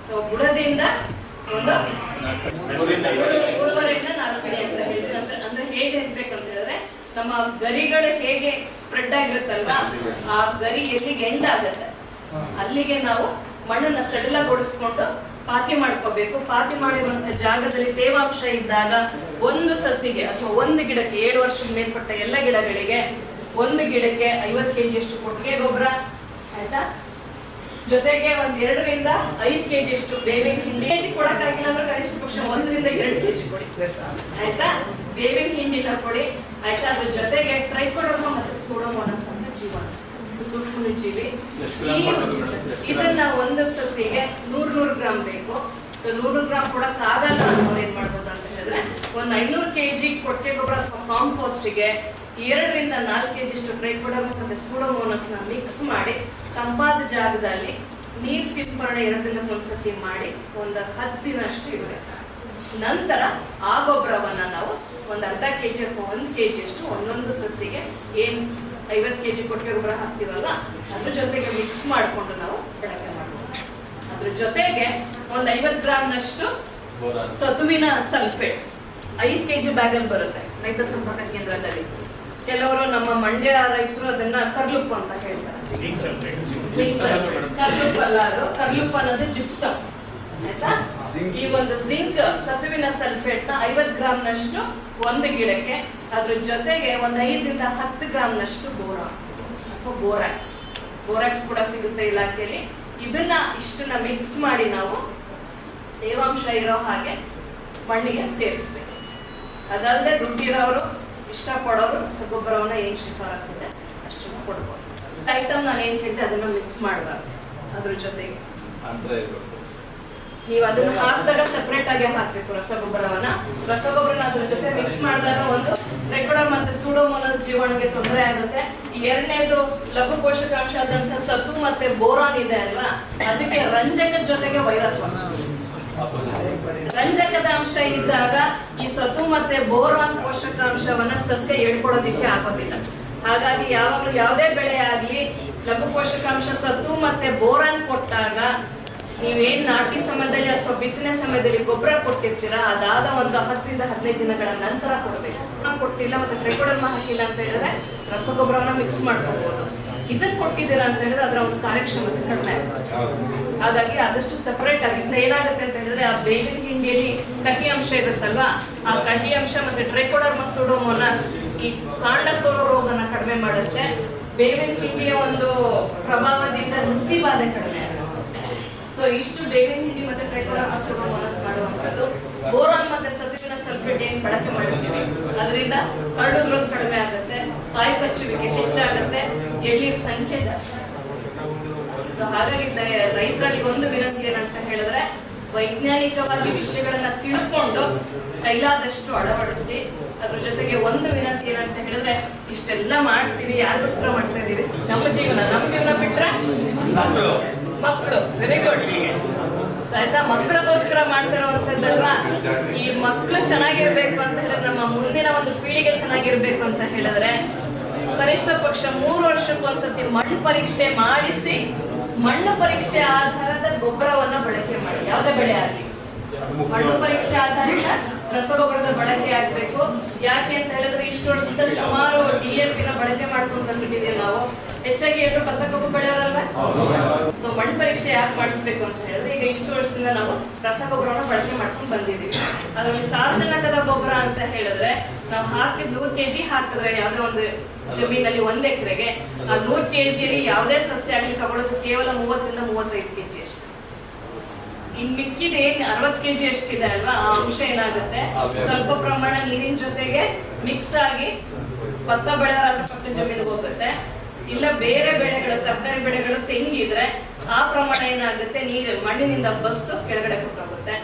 ಸೊ ಬುಡದಿಂದ ಒಂದು ಮೂರು- ಮೂರುವರೆಯಿಂದ ನಾಲ್ಕು ಅಡಿ ಅಂತ ಹೇಳ್ತೀವಿ ಅಂದ್ರೆ ಅಂದ್ರೆ ಹೇಗೆ ಇರ್ಬೇಕಂತ ಹೇಳಿದ್ರೆ ನಮ್ಮ ಗರಿಗಳು ಹೇಗೆ ಸ್ಪ್ರೆಡ್ ಆಗಿರುತ್ತಲ್ವಾ? ಆ ಗರಿ ಎಲ್ಲಿಗೆ ಎಂಡ್ ಆಗುತ್ತೆ? ಅಲ್ಲಿಗೆ ನಾವು ಮಣ್ಣನ್ನ ಸಡಿಲಗೊಳಿಸ್ಕೊಂಡು ಪಾತಿ ಮಾಡ್ಕೋಬೇಕು. ಪಾತಿ ಮಾಡಿರುವಂತಹ ಜಾಗದಲ್ಲಿ ತೇವಾಂಶ ಇದ್ದಾಗ ಒಂದು ಸಸಿಗೆ ಅಥವಾ ಒಂದು ಗಿಡಕ್ಕೆ ಏಳು ವರ್ಷದ ಮೇಲ್ಪಟ್ಟ ಎಲ್ಲ ಗಿಡಗಳಿಗೆ ಒಂದು ಗಿಡಕ್ಕೆ ಐವತ್ತು ಕೆಜಿ ಅಷ್ಟು ಕೊಟ್ಟಿಗೆ ಗೊಬ್ಬರ. ಆಯ್ತಾ? ಜೊತೆಗೆ ಒಂದ್ ಎರಡರಿಂದ ಐದು ಕೆಜಿ ಅಷ್ಟು ಬೇವಿನ ಹಿಂಡಿ. ಕೆಜಿ ಕೊಡಕ್ಕಾಗಿಲ್ಲ ಅಂದ್ರೆ ಕನಿಷ್ಠ ಪಕ್ಷ ಒಂದರಿಂದ ಎರಡು ಕೆಜಿ ಕೊಡಿ. ಆಯ್ತಾ? ಬೇವಿನ ಹಿಂಡಿನ ಕೊಡಿ ಆಯ್ತಾ? ಅದ್ರ ಜೊತೆಗೆ ಟ್ರೈಕೋಡರ್ಮ ಮತ್ತೆ ಸೋಡೋಮೋನಸ್ ಅಂತ ಜೀವಾಣು ಸೂಕ್ಷ್ಮ ಜೀವಿ. ಈ ಇದನ್ನ ಒಂದು ಸಸಿಗೆ ನೂರ್ ನೂರು ಗ್ರಾಮ್ ಬೇಕು. ಸೊ ನೂರು ಗ್ರಾಮ್ ಕೊಡಕ್ ಆಗಲ್ಲ ಅನ್ನೋರು ಏನ್ ಮಾಡ್ಬೋದು? ಒಂದ್ ಐನೂರು ಕೆ ಜಿ ಕೊಟ್ಟಿಗೆ ಗೊಬ್ಬರ ಅಥವಾ ಕಾಂಪೋಸ್ಟ್ಗೆ ಎರಡರಿಂದ ನಾಲ್ಕು ಕೆ ಜಿಷ್ಟು ಟ್ರೈಕೋಡರ್ಮ ಮತ್ತು ಸೂಡೋಮೋನಸ್ನ ಮಿಕ್ಸ್ ಮಾಡಿ ತಂಪಾದ ಜಾಗದಲ್ಲಿ ನೀರು ಸಿಂಪರಣೆ ಎರಡರಿಂದ ಒಂದ್ಸತಿ ಮಾಡಿ ಒಂದು ಹತ್ತು ದಿನ ಅಷ್ಟು ಇಡಬೇಕು. ನಂತರ ಆ ಗೊಬ್ಬರವನ್ನು ನಾವು ಒಂದು ಅರ್ಧ ಕೆ ಜಿ ಅಥವಾ ಒಂದು ಕೆ ಜಿಯಷ್ಟು ಒಂದೊಂದು ಸಸಿಗೆ ಏನು ಐವತ್ತು ಕೆ ಜಿ ಕೊಟ್ಟಿಗೆ ಗೊಬ್ಬರ ಹಾಕ್ತೀವಲ್ಲ ಅದ್ರ ಜೊತೆಗೆ ಮಿಕ್ಸ್ ಮಾಡಿಕೊಂಡು ನಾವು ಬಳಕೆ ಮಾಡ್ಬೋದು. ಅದ್ರ ಜೊತೆಗೆ ಒಂದು ಐವತ್ತು ಗ್ರಾಮ್ನಷ್ಟು ಸತುವಿನ ಸಲ್ಫೇಟ್ ಐದು ಕೆ ಜಿ ಬ್ಯಾಗಲ್ಲಿ ಬರುತ್ತೆ ರೈತ ಸಂಪರ್ಕ ಕೇಂದ್ರದಲ್ಲಿ. ಕೆಲವರು ನಮ್ಮ ಮಂಡ್ಯ ರೈತರು ಅದನ್ನ ಕರ್ಲುಪ್ಪು ಅಂತ ಹೇಳ್ತಾರೆ. ಕರ್ಲುಪ್ಪು ಅಲ್ಲ ಅದು. ಕರ್ಲುಪ್ಪು ಅನ್ನೋದು ಜಿಪ್ಸಮ್ ಆಯ್ತಾ? ಈ ಒಂದು ಜಿಂಕ್ ಸತುವಿನ ಸಲ್ಫೇಟ್ನ ಐವತ್ ಗ್ರಾಮ್ ನಷ್ಟು ಒಂದು ಗಿಡಕ್ಕೆ ಅದ್ರ ಜೊತೆಗೆ ಒಂದು ಐದರಿಂದ ಹತ್ತು ಗ್ರಾಮ್ ನಷ್ಟು ಬೋರಾ ಅಥವಾ ಬೋರಾಕ್ಸ್. ಬೋರಾಕ್ಸ್ ಕೂಡ ಸಿಗುತ್ತೆ ಇಲಾಖೆಯಲ್ಲಿ. ಇದನ್ನ ಇಷ್ಟನ್ನ ಮಿಕ್ಸ್ ಮಾಡಿ ನಾವು ತೇವಾಂಶ ಇರೋ ಹಾಗೆ ಮಣ್ಣಿಗೆ ಸೇರಿಸ್ಬೇಕು. ಅದಲ್ಲದೆ ದುಡ್ಡಿರೋರು ಇಷ್ಟಪಡೋರು ರಸಗೊಬ್ಬರವನ್ನ ಏನ್ ಶಿಫಾರಸ್ ಇದೆ ಅಷ್ಟನ್ನು ಕೊಡ್ಬೋದು. ಐಟಮ್ ನಾನು ಏನ್ ಹೇಳಿದೆ ಅದನ್ನ ಮಿಕ್ಸ್ ಮಾಡಬಾರ್ದು ಅದ್ರ ಜೊತೆಗೆ ನೀವು ಅದನ್ನ ಹಾಕಿದಾಗ ಸಪ್ರೇಟ್ ಆಗಿ ಹಾಕ್ಬೇಕು ರಸಗೊಬ್ಬರವನ್ನ. ರಸಗೊಬ್ಬರನ ಅದ್ರ ಜೊತೆ ಮಿಕ್ಸ್ ಮಾಡಿದಾಗ ಒಂದು ರೆಗ್ಯುಲರ್ ಮತ್ತೆ ಸೂಡೋಮೋನಸ್ ಜೀವನಕ್ಕೆ ತೊಂದರೆ ಆಗುತ್ತೆ. ಎರಡನೇದು ಲಘು ಪೋಷಕಾಂಶ ಆದಂತಹ ಸತು ಮತ್ತೆ ಬೋರಾನ್ ಇದೆ ಅಲ್ವಾ? ಅದಕ್ಕೆ ರಂಜಕದ ಜೊತೆಗೆ ವೈರತ್ವ. ರಂಜಕದ ಅಂಶ ಇದ್ದಾಗ ಈ ಸತು ಮತ್ತೆ ಬೋರಾನ್ ಪೋಷಕಾಂಶವನ್ನ ಸಸ್ಯ ಹೇಳ್ಕೊಡೋದಿಕ್ಕೆ ಆಗೋದಿಲ್ಲ. ಹಾಗಾಗಿ ಯಾವಾಗಲೂ ಯಾವುದೇ ಬೆಳೆ ಆಗ್ಲಿ, ಲಘು ಪೋಷಕಾಂಶ ಸತ್ತು ಮತ್ತೆ ಬೋರಾನ್ ಕೊಟ್ಟಾಗ ನೀವೇನ್ ನಾಟಿ ಸಮಯದಲ್ಲಿ ಅಥವಾ ಬಿತ್ತನೆ ಸಮಯದಲ್ಲಿ ಗೊಬ್ಬರ ಕೊಟ್ಟಿರ್ತೀರಾ, ಅದಾದ ಒಂದು ಹತ್ತರಿಂದ ಹದಿನೈದು ದಿನಗಳ ನಂತರ ಕೊಡ್ಬೇಕು. ಕೊಟ್ಟಿಲ್ಲ ಮತ್ತೆ ಟ್ರೈಕೋಡರ್ಮ ಹಾಕಿಲ್ಲ ಅಂತ ಹೇಳಿದ್ರೆ ರಸಗೊಬ್ಬರವನ್ನ ಮಿಕ್ಸ್ ಮಾಡ್ಕೋಬಹುದು ಇದನ್ನ ಕೊಟ್ಟಿದ್ದೀರಾ ಅಂತ ಹೇಳಿದ್ರೆ ಅದರ ಒಂದು ಕಾರ್ಯಕ್ಷಮತೆ ಕಡಿಮೆ ಹಾಗಾಗಿ ಆದಷ್ಟು ಸಪರೇಟ್ ಆಗಿ ಏನಾಗುತ್ತೆ ಅಂತ ಹೇಳಿದ್ರೆ ಆ ಬೇವಿನ ಹಿಂಡಿಯಲ್ಲಿ ಕಹಿ ಅಂಶ ಇರುತ್ತಲ್ವಾ? ಆ ಕಹಿ ಅಂಶ ಮತ್ತೆ ಟ್ರೈಕೋಡರ್ ಮಸೋಡೋಮೋನಸ್ ಈ ಕಾಂಡ ಸೋರೋ ರೋಗನ ಕಡಿಮೆ ಮಾಡುತ್ತೆ. ಬೇವಿನ ಹಿಂಡಿಯ ಒಂದು ಪ್ರಭಾವದಿಂದ ನುಸಿ ಬಾಧೆ ಕಡಿಮೆ ಸೊ ಇಷ್ಟು ಬೇವಿನ ಹಿಂಡಿ ಮತ್ತೆ ಟ್ರೈಕೋಡರ್ ಮಸೋಡೋಮೋನಸ್ ಮಾಡುವಂಥದ್ದು. ಬೋರಾನ್ ಮತ್ತೆ ಸತುವಿನ ಸಲ್ಫೇಟ್ ಏನ್ ಬಳಕೆ ಮಾಡಿರ್ತೀವಿ ಅದರಿಂದ ಕರಡುದ್ರೂ ಕಡಿಮೆ ಆಗುತ್ತೆ ಕಾಯಿ ಕಚ್ಚುವಿಕೆ ಹೆಚ್ಚಾಗುತ್ತೆ, ಎಳ್ಳಿನ ಸಂಖ್ಯೆ ಜಾಸ್ತಿ ಸೊ ಹಾಗಾಗಿ ರೈತರಲ್ಲಿ ಒಂದು ವಿನಂತಿ ಏನಂತ ಹೇಳಿದ್ರೆ ವೈಜ್ಞಾನಿಕವಾಗಿ ವಿಷಯಗಳನ್ನ ತಿಳ್ಕೊಂಡು ಕೈಲಾದಷ್ಟು ಅಳವಡಿಸಿ, ಅದ್ರ ಜೊತೆಗೆ ಒಂದು ವಿನಂತಿ ಏನಂತ ಹೇಳಿದ್ರೆ, ಇಷ್ಟೆಲ್ಲ ಮಾಡ್ತೀವಿ, ಯಾರಿಗೋಸ್ಕರ ಮಾಡ್ತಾ ಇದೀವಿ? ನಮ್ಮ ಜೀವನ ನಮ್ಮ ಜೀವನ ಬಿಟ್ರೆ ಮಕ್ಕಳು ವೆರಿ ಆಯ್ತಾ? ಮಕ್ಕಳಿಗೋಸ್ಕರ ಮಾಡ್ತಿರೋವಂಥದ್ದಲ್ವಾ ಈ ಮಕ್ಕಳು ಚೆನ್ನಾಗಿರ್ಬೇಕು ಅಂತ ಹೇಳಿದ್ರೆ, ನಮ್ಮ ಮುಂದಿನ ಒಂದು ಪೀಳಿಗೆ ಚೆನ್ನಾಗಿರ್ಬೇಕು ಅಂತ ಹೇಳಿದ್ರೆ, ಕನಿಷ್ಠ ಪಕ್ಷ ಮೂರು ವರ್ಷಕ್ಕೊಂದ್ಸತಿ ಮಣ್ಣು ಪರೀಕ್ಷೆ ಮಾಡಿಸಿ ಮಣ್ಣು ಪರೀಕ್ಷೆ ಆಧಾರದ ಗೊಬ್ಬರವನ್ನ ಬಳಕೆ ಮಾಡಿ. ಯಾವುದೇ ಬೆಳೆ ಆಗಲಿ. ಮಣ್ಣು ಪರೀಕ್ಷೆ ಆಧಾರಿತ ರಸಗೊಬ್ಬರದ ಬಳಕೆ ಆಗ್ಬೇಕು. ಯಾಕೆ ಅಂತ ಹೇಳಿದ್ರೆ ಇಷ್ಟು ಸುಮಾರು ಡಿ ನ ಬಳಕೆ ಮಾಡ್ಕೊಂಡು ಬಂದ್ಬಿಟ್ಟಿದ್ದೀವಿ ನಾವು. ಹೆಚ್ಚಾಗಿ ಎಲ್ಲರೂ ಕಬ್ಬು ಬೆಳೆಯೋರಲ್ವಾ? ಸೊ ಮಣ್ಣು ಪರೀಕ್ಷೆ ಯಾಕೆ ಮಾಡಿಸ್ಬೇಕು ಅಂತ ಹೇಳಿದ್ರೆ ಈಗ ಇಷ್ಟು ವರ್ಷದಿಂದ ನಾವು ರಸಗೊಬ್ಬರವನ್ನು ಬಳಕೆ ಮಾಡ್ಕೊಂಡು ಬಂದಿದ್ದೀವಿ. ಅದರಲ್ಲಿ ಸಾರ್ವಜನಿಕದ ಗೊಬ್ಬರ ಅಂತ ಹೇಳಿದ್ರೆ ನಾವು ಹಾಕಿದ ನೂರು ಕೆಜಿ ಹಾಕಿದ್ರೆ ಯಾವುದೇ ಒಂದು ಜಮೀನಲ್ಲಿ ಒಂದ್ ಎಕರೆಗೆ ಆ ನೂರು ಕೆ ಜಿಯಲ್ಲಿ ಯಾವುದೇ ಸಸ್ಯ ಆಗಲಿ ತಗೊಳ್ಳೋದು ಕೇವಲ ಮೂವತ್ತರಿಂದ ಮೂವತ್ತೈದು ಕೆಜಿ ಅಷ್ಟೇ. ಇನ್ ಮಿಕ್ಕಿದ ಏನ್ ಅರವತ್ ಕೆಜಿ ಅಷ್ಟಿದೆ ಅಲ್ವಾ? ಆ ಅಂಶ ಏನಾಗುತ್ತೆ? ಸ್ವಲ್ಪ ಪ್ರಮಾಣ ನೀರಿನ ಜೊತೆಗೆ ಮಿಕ್ಸ್ ಆಗಿ ಭತ್ತ ಬೆಳೆಯೋರ ಅಕ್ಕಪಕ್ಕ ಜಮೀನಿಗೆ ಹೋಗುತ್ತೆ. ಇಲ್ಲ ಬೇರೆ ಬೆಳೆಗಳು ತರಕಾರಿ ಬೆಳೆಗಳು ತೆಂಗಿದ್ರೆ ಆ ಪ್ರಮಾಣ ಏನಾಗುತ್ತೆ? ನೀರು ಮಣ್ಣಿನಿಂದ ಬಸ್ತು ಕೆಳಗಡೆ ಕೂತೋಗುತ್ತೆ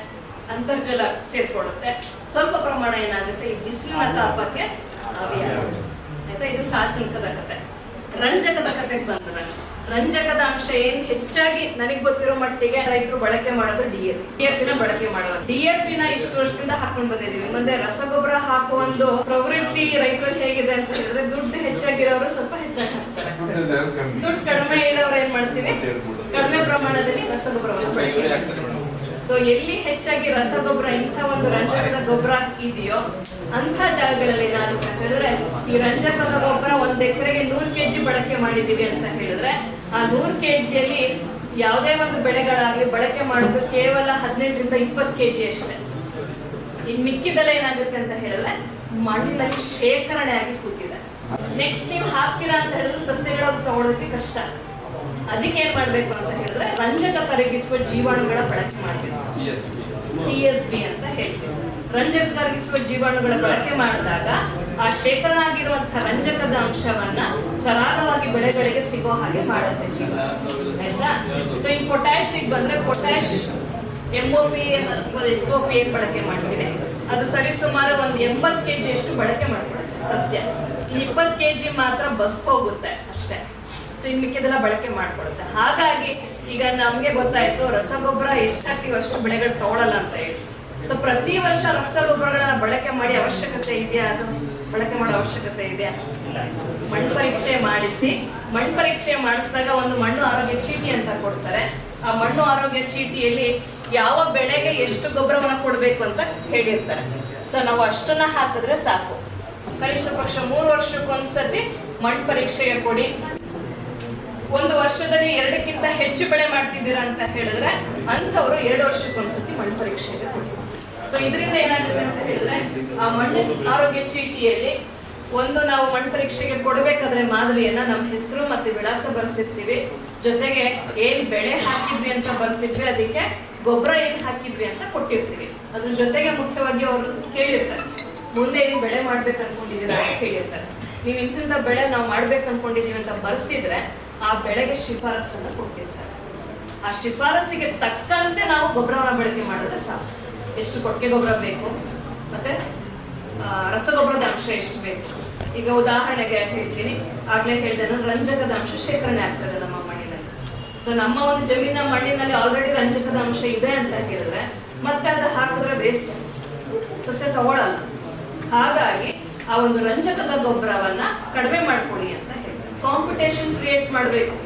ಅಂತರ್ಜಲ ಸೇರ್ಕೊಳ್ಳುತ್ತೆ. ಸ್ವಲ್ಪ ಪ್ರಮಾಣ ಏನಾಗುತ್ತೆ? ಈ ಬಿಸಿಲಿನ ತಾಪಕ್ಕೆ ಆವಿಯಾಗುತ್ತೆ. ಆಯ್ತಾ? ಇದು ಸಾಚನಕದ ಕತೆ ರಂಜಕದ ಕತೆಗೆ ಬಂದ್ರೆ ರಂಜಕದ ಅಂಶ ಏನ್? ಹೆಚ್ಚಾಗಿ ನನಗೆ ಗೊತ್ತಿರೋ ಮಟ್ಟಿಗೆ ರೈತರು ಬಳಕೆ ಮಾಡೋದು ಡಿ ಎಫ್ ಡಿ ಎಫ್ನ ಬಳಕೆ ಮಾಡೋದು. ಡಿ ಎಫ್ನ ಇಷ್ಟು ವರ್ಷದಿಂದ ಹಾಕೊಂಡ್ ಬಂದಿದೀವಿ ಮುಂದೆ ರಸಗೊಬ್ಬರ ಹಾಕುವ ಒಂದು ಪ್ರವೃತ್ತಿ ರೈತರಲ್ಲಿ ಹೇಗಿದೆ ಅಂತ ಹೇಳಿದ್ರೆ ದುಡ್ಡು ಹೆಚ್ಚಾಗಿರೋರು ಸ್ವಲ್ಪ ಹೆಚ್ಚಾಗಿ ಹಾಕ್ತಾರೆ ದುಡ್ಡು ಕಡಿಮೆ ಇರೋರು ಏನ್ ಮಾಡ್ತೀವಿ? ಕಡಿಮೆ ಪ್ರಮಾಣದಲ್ಲಿ ರಸಗೊಬ್ಬರವನ್ನು ಸೊ ಎಲ್ಲಿ ಹೆಚ್ಚಾಗಿ ರಸಗೊಬ್ಬರ, ಇಂಥ ಒಂದು ರಂಜಕದ ಗೊಬ್ಬರ ಇದೆಯೋ ಅಂಥ ಜಾಗಗಳಲ್ಲಿ ನಾನು ಹೇಳಿದ್ರೆ, ಈ ರಂಜಕದ ಗೊಬ್ಬರ ಒಂದ್ ಎಕರೆಗೆ ನೂರು ಕೆಜಿ ಬಳಕೆ ಮಾಡಿದೀವಿ ಅಂತ ಹೇಳಿದ್ರೆ, ಆ ನೂರು ಕೆಜಿಯಲ್ಲಿ ಯಾವುದೇ ಒಂದು ಬೆಳೆಗಳಾಗ್ಲಿ ಬಳಕೆ ಮಾಡೋದು ಕೇವಲ ಹದಿನೆಂಟರಿಂದ ಇಪ್ಪತ್ತು ಕೆಜಿ ಅಷ್ಟೇ. ಇನ್ ಮಿಕ್ಕಿದೆಲ್ಲ ಏನಾಗುತ್ತೆ ಅಂತ ಹೇಳಿದ್ರೆ, ಮಣ್ಣಿನಲ್ಲಿ ಶೇಖರಣೆ ಆಗಿ ಕೂತಿದೆ. ನೆಕ್ಸ್ಟ್ ನೀವು ಹಾಕ್ತೀರಾ ಅಂತ ಹೇಳಿದ್ರೆ ಸಸ್ಯಗಳ ತಗೊಳ್ಳೋದಕ್ಕೆ ಕಷ್ಟ. ಅದಕ್ಕೆ ಏನ್ ಮಾಡ್ಬೇಕು ಅಂತ ರಂಜಕ ಕರಗಿಸುವ ಜೀವಾಣುಗಳ ಬಳಕೆ ಮಾಡಬೇಕು. ಪಿ ಎಸ್ ಬಿ ಅಂತ ಹೇಳ್ತೀವಿ. ರಂಜಕ ಕರಗಿಸುವ ಜೀವಾಣುಗಳ ಬಳಕೆ ಮಾಡಿದಾಗ ಆ ಶೇಖರಣ ಆಗಿರುವಂತಹ ರಂಜಕದ ಅಂಶವನ್ನ ಸರಾಗವಾಗಿ ಬೆಳೆಗಳಿಗೆ ಸಿಗೋ ಹಾಗೆ ಮಾಡುತ್ತೆ. ಜೀವ ಆಯ್ತಾ? ಸೊ ಈ ಪೊಟ್ಯಾಶ್ ಬಂದ್ರೆ ಪೊಟ್ಯಾಶ್ ಎಂಒಪಿ ಅಥವಾ ಎಸ್ ಒ ಪಿ ಏನ್ ಬಳಕೆ ಮಾಡ್ತೀವಿ ಅದು ಸರಿಸುಮಾರು ಒಂದು ಎಂಬತ್ತು ಕೆಜಿ ಅಷ್ಟು ಬಳಕೆ ಮಾಡ್ಕೊಳುತ್ತೆ ಸಸ್ಯ. ಇಪ್ಪತ್ತು ಕೆಜಿ ಮಾತ್ರ ಬಸ್ಕೋಗುತ್ತೆ ಅಷ್ಟೇ. ಸೊ ಇನ್ ಮಿಕ್ಕಿದೆಲ್ಲ ಬಳಕೆ ಮಾಡ್ಕೊಳುತ್ತೆ. ಹಾಗಾಗಿ ಈಗ ನಮ್ಗೆ ಗೊತ್ತಾಯ್ತು, ರಸಗೊಬ್ಬರ ಎಷ್ಟು ಹಾಕ್ತೀವಿ ಅಷ್ಟು ಬೆಳೆಗಳು ತಗೊಳಲ್ಲ ಅಂತ ಹೇಳಿ. ಸೊ ಪ್ರತಿ ವರ್ಷ ರಸಗೊಬ್ಬರಗಳನ್ನ ಬಳಕೆ ಮಾಡಿ ಅವಶ್ಯಕತೆ ಇದೆಯಾ ಅದು? ಬಳಕೆ ಮಾಡೋ ಅವಶ್ಯಕತೆ ಇದೆಯಾ. ಮಣ್ಣು ಪರೀಕ್ಷೆ ಮಾಡಿಸಿ, ಮಣ್ಣು ಪರೀಕ್ಷೆ ಮಾಡಿಸಿದಾಗ ಒಂದು ಮಣ್ಣು ಆರೋಗ್ಯ ಚೀಟಿ ಅಂತ ಕೊಡ್ತಾರೆ. ಆ ಮಣ್ಣು ಆರೋಗ್ಯ ಚೀಟಿಯಲ್ಲಿ ಯಾವ ಬೆಳೆಗೆ ಎಷ್ಟು ಗೊಬ್ಬರವನ್ನ ಕೊಡಬೇಕು ಅಂತ ಹೇಳಿರ್ತಾರೆ. ಸೊ ನಾವು ಅಷ್ಟನ್ನ ಹಾಕಿದ್ರೆ ಸಾಕು. ಕನಿಷ್ಠ ಪಕ್ಷ ಮೂರು ವರ್ಷಕ್ಕೊಂದ್ಸತಿ ಮಣ್ಣು ಪರೀಕ್ಷೆ ಕೊಡಿ. ಒಂದು ವರ್ಷದಲ್ಲಿ ಎರಡಕ್ಕಿಂತ ಹೆಚ್ಚು ಬೆಳೆ ಮಾಡ್ತಿದ್ದೀರಾ ಅಂತ ಹೇಳಿದ್ರೆ ಅಂಥವ್ರು ಎರಡು ವರ್ಷಕ್ಕೊಂದ್ಸತಿ ಮಣ್ಣು ಪರೀಕ್ಷೆಗೆ ಕೊಡಿ ಸೊ ಇದರಿಂದ ಏನಾಗುತ್ತೆ ಅಂತ ಹೇಳಿದ್ರೆ, ಆ ಮಣ್ಣು ಆರೋಗ್ಯ ಚೀಟಿಯಲ್ಲಿ ಒಂದು ನಾವು ಮಣ್ಣು ಪರೀಕ್ಷೆಗೆ ಕೊಡಬೇಕಾದ್ರೆ ಮಾದರಿಯನ್ನ ನಮ್ಮ ಹೆಸರು ಮತ್ತೆ ವಿಳಾಸ ಬರ್ಸಿರ್ತೀವಿ. ಜೊತೆಗೆ ಏನ್ ಬೆಳೆ ಹಾಕಿದ್ವಿ ಅಂತ ಬರ್ಸಿದ್ವಿ, ಅದಕ್ಕೆ ಗೊಬ್ಬರ ಏನ್ ಹಾಕಿದ್ವಿ ಅಂತ ಕೊಟ್ಟಿರ್ತೀವಿ. ಅದ್ರ ಜೊತೆಗೆ ಮುಖ್ಯವಾಗಿ ಅವರು ಕೇಳಿರ್ತಾರೆ, ಮುಂದೆ ಏನ್ ಬೆಳೆ ಮಾಡ್ಬೇಕು ಅನ್ಕೊಂಡಿದೀರ ಅಂತ ಕೇಳಿರ್ತಾರೆ. ನೀವು ಇಂತಿಂತ ಬೆಳೆ ನಾವು ಮಾಡ್ಬೇಕು ಅನ್ಕೊಂಡಿದೀವಿ ಅಂತ ಬರ್ಸಿದ್ರೆ ಆ ಬೆಳೆಗೆ ಶಿಫಾರಸನ್ನು ಕೊಟ್ಟಿರ್ತಾರೆ. ಆ ಶಿಫಾರಸಿಗೆ ತಕ್ಕಂತೆ ನಾವು ಗೊಬ್ಬರವನ್ನು ಬಳಕೆ ಮಾಡಿದ್ರೆ ಸಾಕು. ಎಷ್ಟು ಕೊಟ್ಟಿಗೆ ಗೊಬ್ಬರ ಬೇಕು? ಮತ್ತೆ ರಸಗೊಬ್ಬರದ ಅಂಶ ಎಷ್ಟು ಬೇಕು? ಈಗ ಉದಾಹರಣೆಗೆ ಅಂತ ಹೇಳ್ತೀನಿ. ಆಗ್ಲೇ ಹೇಳಿದೆ ರಂಜಕದ ಅಂಶ ಶೇಖರಣೆ ಆಗ್ತದೆ ನಮ್ಮ ಮಣ್ಣಿನಲ್ಲಿ. ಸೊ ನಮ್ಮ ಒಂದು ಜಮೀನ ಮಣ್ಣಿನಲ್ಲಿ ಆಲ್ರೆಡಿ ರಂಜಕದ ಅಂಶ ಇದೆ ಅಂತ ಹೇಳಿದ್ರೆ ಮತ್ತೆ ಅದು ಹಾಕಿದ್ರೆ ವೇಸ್ಟ್ ಸಸ್ಯ ತಗೊಳ್ಳಲ್ಲ ಹಾಗಾಗಿ ಆ ಒಂದು ರಂಜಕದ ಗೊಬ್ಬರವನ್ನ ಕಡಿಮೆ ಮಾಡ್ಕೊಳ್ಳಿ ಅಂತ. ಕಾಂಪಿಟೇಷನ್ ಕ್ರಿಯೇಟ್ ಮಾಡಬೇಕು.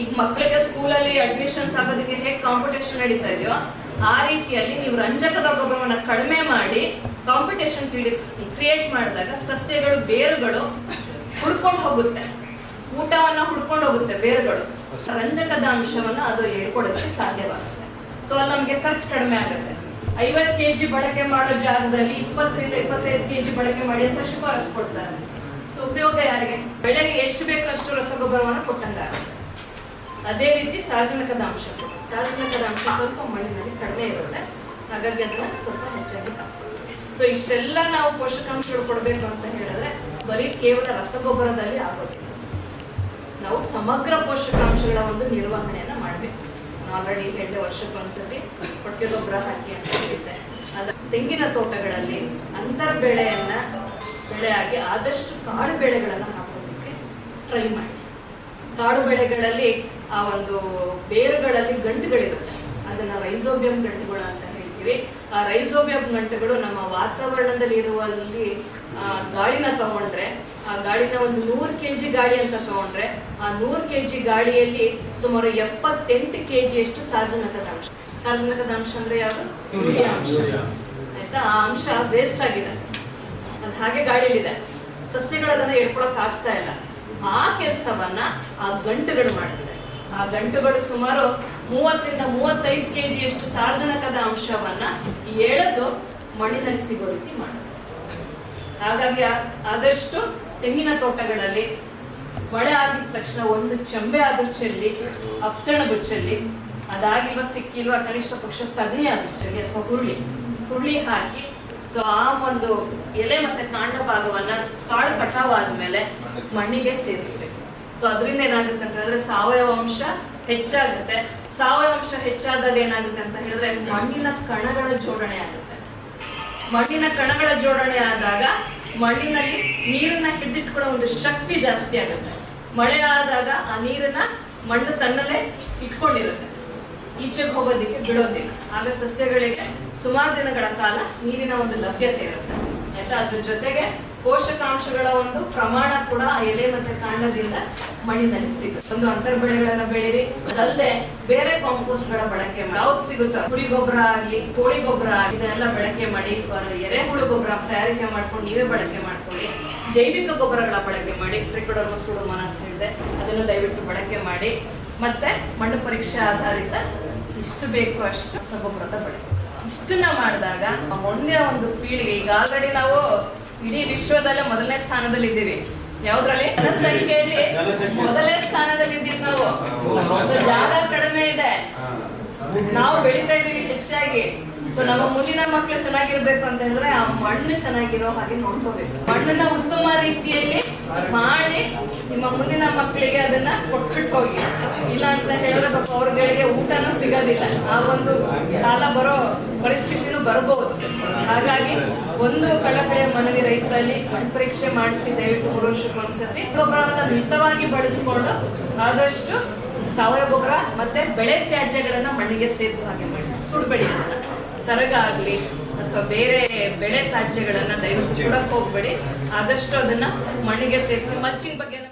ಈಗ ಮಕ್ಕಳಿಗೆ ಸ್ಕೂಲಲ್ಲಿ ಅಡ್ಮಿಷನ್ಸ್ ಆಗೋದಕ್ಕೆ ಹೇಗೆ ಕಾಂಪಿಟೇಷನ್ ನಡೀತಾ ಇದೆಯೋ, ಆ ರೀತಿಯಲ್ಲಿ ನೀವು ರಂಜಕದ ಗೊಬ್ಬರವನ್ನು ಕಡಿಮೆ ಮಾಡಿ ಕಾಂಪಿಟೇಷನ್ ಕ್ರಿಯೇಟ್ ಮಾಡಿದಾಗ ಸಸ್ಯಗಳು, ಬೇರುಗಳು ಹುಡ್ಕೊಂಡು ಹೋಗುತ್ತೆ. ಊಟವನ್ನ ಹುಡ್ಕೊಂಡು ಹೋಗುತ್ತೆ ಬೇರುಗಳು. ರಂಜಕದ ಅಂಶವನ್ನು ಅದು ಹೇಳ್ಕೊಡೋದಕ್ಕೆ ಸಾಧ್ಯವಾಗುತ್ತೆ. ಸೊ ಅಲ್ಲಿ ನಮಗೆ ಖರ್ಚು ಕಡಿಮೆ ಆಗುತ್ತೆ. ಐವತ್ತು ಕೆಜಿ ಬಳಕೆ ಮಾಡೋ ಜಾಗದಲ್ಲಿ ಇಪ್ಪತ್ತರಿಂದ ಇಪ್ಪತ್ತೈದು ಕೆಜಿ ಬಳಕೆ ಮಾಡಿ ಅಂತ ಶಿಫಾರಸು ಕೊಡ್ತಾರೆ. ಉಪಯೋಗ ಯಾರಿಗೆ ಬೆಳೆಗೆ ಎಷ್ಟು ಬೇಕು ಅಷ್ಟು ರಸಗೊಬ್ಬರವನ್ನು ಕೊಟ್ಟಂಗಾಗುತ್ತೆ ಅದೇ ರೀತಿ ಸಾರ್ವಜನಿಕದ ಅಂಶ ಸಾರ್ವಜನಿಕದ ಅಂಶ ಸ್ವಲ್ಪ ಮಣ್ಣಿನಲ್ಲಿ ಕಡಿಮೆ ಇರುತ್ತೆ. ಹಾಗಾಗಿ ಅದನ್ನ ಸ್ವಲ್ಪ ಹೆಚ್ಚಾಗಿ ಸೊ ಇಷ್ಟೆಲ್ಲ ನಾವು ಪೋಷಕಾಂಶಗಳು ಕೊಡಬೇಕು ಅಂತ ಹೇಳಿದ್ರೆ ಬರೀ ಕೇವಲ ರಸಗೊಬ್ಬರದಲ್ಲಿ ಆಗೋದಿಲ್ಲ. ನಾವು ಸಮಗ್ರ ಪೋಷಕಾಂಶಗಳ ಒಂದು ನಿರ್ವಹಣೆಯನ್ನು ಮಾಡಬೇಕು. ಆಲ್ರೆಡಿ ಹೇಳಿದೆ ವರ್ಷಕ್ಕೊಂದ್ಸತಿ ಕೊಟ್ಟಿಗೆ ಗೊಬ್ಬರ ಹಾಕಿ ಅಂತ ಹೇಳಿದ್ದೆ. ಅದ ತೆಂಗಿನ ತೋಟಗಳಲ್ಲಿ ಅಂತರ ಬೆಳೆಯನ್ನ ಬೆಳೆಯಾಗಿ ಆದಷ್ಟು ಕಾಡು ಬೆಳೆಗಳನ್ನು ಹಾಕೋದಕ್ಕೆ ಟ್ರೈ ಮಾಡಿ. ಕಾಡು ಬೆಳೆಗಳಲ್ಲಿ ಆ ಒಂದು ಬೇರುಗಳಲ್ಲಿ ಗಂಟುಗಳಿರುತ್ತೆ. ಅದನ್ನ ರೈಸೋಬಿಯಂ ಗಂಟುಗಳು ಅಂತ ಹೇಳ್ತೀವಿ. ಆ ರೈಸೋಬಿಯಂ ಗಂಟುಗಳು ನಮ್ಮ ವಾತಾವರಣದಲ್ಲಿ ಇರುವಲ್ಲಿ ಆ, ಗಾಳಿನ ತಗೊಂಡ್ರೆ ಆ ಗಾಳಿನ ಒಂದು ನೂರು ಕೆಜಿ ಗಾಳಿ ಅಂತ ತಗೊಂಡ್ರೆ ಆ ನೂರು ಕೆಜಿ ಗಾಳಿಯಲ್ಲಿ ಸುಮಾರು ಎಪ್ಪತ್ತೆಂಟು ಕೆ ಜಿಯಷ್ಟು ಸಾರ್ವಜನಿಕದ ಅಂಶ ಸಾರ್ವಜನಿಕದ ಅಂಶ ಅಂದ್ರೆ ಯಾವುದು? ಯೂರಿಯಾ ಅಂಶ ಆಯ್ತಾ? ಆ ಅಂಶ ವೇಸ್ಟ್ ಆಗಿದೆ. ಅದು ಹಾಗೆ ಗಾಳಿಯಲ್ಲಿದೆ. ಸಸ್ಯಗಳು ಅದನ್ನ ಹೇಳ್ಕೊಳಕ್ ಆಗ್ತಾ ಇಲ್ಲ. ಆ ಕೆಲಸವನ್ನ ಆ ಗಂಟುಗಳು ಮಾಡ್ತಿದೆ ಆ ಗಂಟುಗಳು ಸುಮಾರು ಮೂವತ್ತರಿಂದ ಮೂವತ್ತೈದು ಕೆ ಜಿಯಷ್ಟು ಸಾರ್ವಜನಿಕದ ಅಂಶವನ್ನ ಎಳೆದು ಮಣ್ಣಿನಲ್ಲಿ ಸಿಗೋ ರೀತಿ ಮಾಡುತ್ತೆ ಹಾಗಾಗಿ ಆದಷ್ಟು ತೆಂಗಿನ ತೋಟಗಳಲ್ಲಿ ಮಳೆ ಆಗಿದ ತಕ್ಷಣ ಒಂದು ಚಂಬೆ ಆದ್ರೂ ಚೆಲ್ಲಿ ಅಪ್ಸರಣ ಗುಚ್ಚಲ್ಲಿ ಅದಾಗಿಲ್ವ ಸಿಕ್ಕಿಲ್ವ ಕನಿಷ್ಠ ಪಕ್ಷ ತಗಣಿ ಆದ್ರೂ ಅಥವಾ ಹುರುಳಿ ಹುರುಳಿ ಹಾಕಿ ಸೊ ಆ ಒಂದು ಎಲೆ ಮತ್ತೆ ಕಾಂಡ ಭಾಗವನ್ನ ಕಾಳು ಕಟಾವಾದ್ಮೇಲೆ ಮಣ್ಣಿಗೆ ಸೇರಿಸ್ಬೇಕು. ಸೊ ಅದರಿಂದ ಏನಾಗುತ್ತೆ ಅಂತ ಹೇಳಿದ್ರೆ ಸಾವಯವ ಅಂಶ ಹೆಚ್ಚಾಗುತ್ತೆ. ಸಾವಯವ ಅಂಶ ಹೆಚ್ಚಾದಾಗ ಏನಾಗುತ್ತೆ ಅಂತ ಹೇಳಿದ್ರೆ ಮಣ್ಣಿನ ಕಣಗಳ ಜೋಡಣೆ ಆಗುತ್ತೆ. ಮಣ್ಣಿನ ಕಣಗಳ ಜೋಡಣೆ ಆದಾಗ ಮಣ್ಣಿನಲ್ಲಿ ನೀರನ್ನ ಹಿಡಿದಿಟ್ಕೊಳ್ಳೋ ಒಂದು ಶಕ್ತಿ ಜಾಸ್ತಿ ಆಗುತ್ತೆ. ಮಳೆ ಆದಾಗ ಆ ನೀರನ್ನ ಮಣ್ಣು ತನ್ನಲ್ಲೇ ಇಟ್ಕೊಂಡಿರುತ್ತೆ. ಈಚೆಗೆ ಹೋಗೋದಿಕ್ಕೆ ಬಿಡೋದಿಲ್ಲ ಆಗ ಸಸ್ಯಗಳಿಗೆ ಸುಮಾರು ದಿನಗಳ ಕಾಲ ನೀರಿನ ಒಂದು ಲಭ್ಯತೆ ಇರುತ್ತೆ. ಆಯ್ತಾ? ಅದ್ರ ಜೊತೆಗೆ ಪೋಷಕಾಂಶಗಳ ಒಂದು ಪ್ರಮಾಣ ಕೂಡ ಆ ಎಲೆ ಮತ್ತೆ ಕಾಂಡದಿಂದ ಮಣ್ಣಿನಲ್ಲಿ ಸಿಗುತ್ತೆ. ಒಂದು ಅಂತರ್ ಬೆಳೆಗಳನ್ನ ಬೆಳೀರಿ ಅದಲ್ಲದೆ ಬೇರೆ ಕಾಂಪೋಸ್ಟ್ಗಳ ಬಳಕೆ ಮಾಡಿ. ಯಾವ್ದು ಸಿಗುತ್ತೆ ಕುರಿ ಗೊಬ್ಬರ ಆಗ್ಲಿ, ಕೋಳಿ ಗೊಬ್ಬರ ಆಗ್ಲಿ, ಇದನ್ನೆಲ್ಲ ಬಳಕೆ ಮಾಡಿ. ಎರೆಹುಳು ಗೊಬ್ಬರ ತಯಾರಿಕೆ ಮಾಡ್ಕೊಂಡು ನೀವೇ ಬಳಕೆ ಮಾಡ್ಕೊಳ್ಳಿ. ಜೈವಿಕ ಗೊಬ್ಬರಗಳ ಬಳಕೆ ಮಾಡಿ. ತ್ರಿಕಡರ್ಮ ಸೂಡು ಮನಸ್ಸು ಇದೆ. ಅದನ್ನು ದಯವಿಟ್ಟು ಬಳಕೆ ಮಾಡಿ. ಮತ್ತೆ ಮಣ್ಣು ಪರೀಕ್ಷೆ ಆಧಾರಿತ ಇಷ್ಟು ಬೇಕು ಅಷ್ಟು ರಸಗೊಬ್ಬರದ ಬಳಕೆ. ಇಷ್ಟನ್ನ ಮಾಡಿದಾಗ ಮುಂದಿನ ಒಂದು ಪೀಳಿಗೆ ಈಗ ಆಲ್ರೆಡಿ ನಾವು ಇಡೀ ವಿಶ್ವದಲ್ಲೇ ಮೊದಲನೇ ಸ್ಥಾನದಲ್ಲಿ ಇದ್ದೀವಿ ಯಾವ್ದ್ರಲ್ಲಿ? ಜನಸಂಖ್ಯೆಯಲ್ಲಿ ಮೊದಲನೇ ಸ್ಥಾನದಲ್ಲಿ ಇದ್ದೀವಿ ನಾವು ಜಾಗ ಕಡಿಮೆ ಇದೆ. ನಾವು ಬೆಳಿತಾ ಇದೀವಿ ಹೆಚ್ಚಾಗಿ. ಸೊ, ನಮ್ಮ ಮುಂದಿನ ಮಕ್ಕಳು ಚೆನ್ನಾಗಿರ್ಬೇಕು ಅಂತ ಹೇಳಿದ್ರೆ ಆ ಮಣ್ಣು ಚೆನ್ನಾಗಿರೋ ಹಾಗೆ ನೋಡ್ಕೋಬೇಕು. ಮಣ್ಣನ್ನ ಉತ್ತಮ ರೀತಿಯಲ್ಲಿ ಮಾಡಿ ನಿಮ್ಮ ಮುಂದಿನ ಮಕ್ಕಳಿಗೆ ಅದನ್ನ ಕೊಟ್ಬಿಟ್ಟು ಹೋಗಿ ಇಲ್ಲ ಅಂತ ಹೇಳಿದ್ರೆ ಪಾಪ ಅವ್ರಗಳಿಗೆ ಊಟನೂ ಸಿಗೋದಿಲ್ಲ. ಆ ಒಂದು ಕಾಲ ಬರೋ ಪರಿಸ್ಥಿತಿನೂ ಬರಬಹುದು ಹಾಗಾಗಿ ಒಂದು ಕಳಕಳಿಯ ಮನವಿ ರೈತರಲ್ಲಿ ಮಣ್ಣು ಪರೀಕ್ಷೆ ಮಾಡಿಸಿ ದಯವಿಟ್ಟು ಮೂರು ವರ್ಷಕ್ಕೆ ಒಂದ್ಸತಿ ಗೊಬ್ಬರವನ್ನ ಮಿತವಾಗಿ ಬಳಸಿಕೊಂಡು ಆದಷ್ಟು ಸಾವಯವ ಗೊಬ್ಬರ ಮತ್ತೆ ಬೆಳೆ ತ್ಯಾಜ್ಯಗಳನ್ನ ಮಣ್ಣಿಗೆ ಸೇರಿಸುವ ಹಾಗೆ ಮಾಡಿ. ಸುಡ್ಬೆಳಿ ತರಗ ಆಗ್ಲಿ ಅಥವಾ ಬೇರೆ ಬೆಳೆ ತ್ಯಾಜ್ಯಗಳನ್ನ ದಯವಿಟ್ಟು ಸುಡಕ್ ಹೋಗ್ಬೇಡಿ. ಆದಷ್ಟು ಅದನ್ನ ಮಣ್ಣಿಗೆ ಸೇರಿಸಿ ಮಲ್ಚಿಂಗ್ ಬಗ್ಗೆ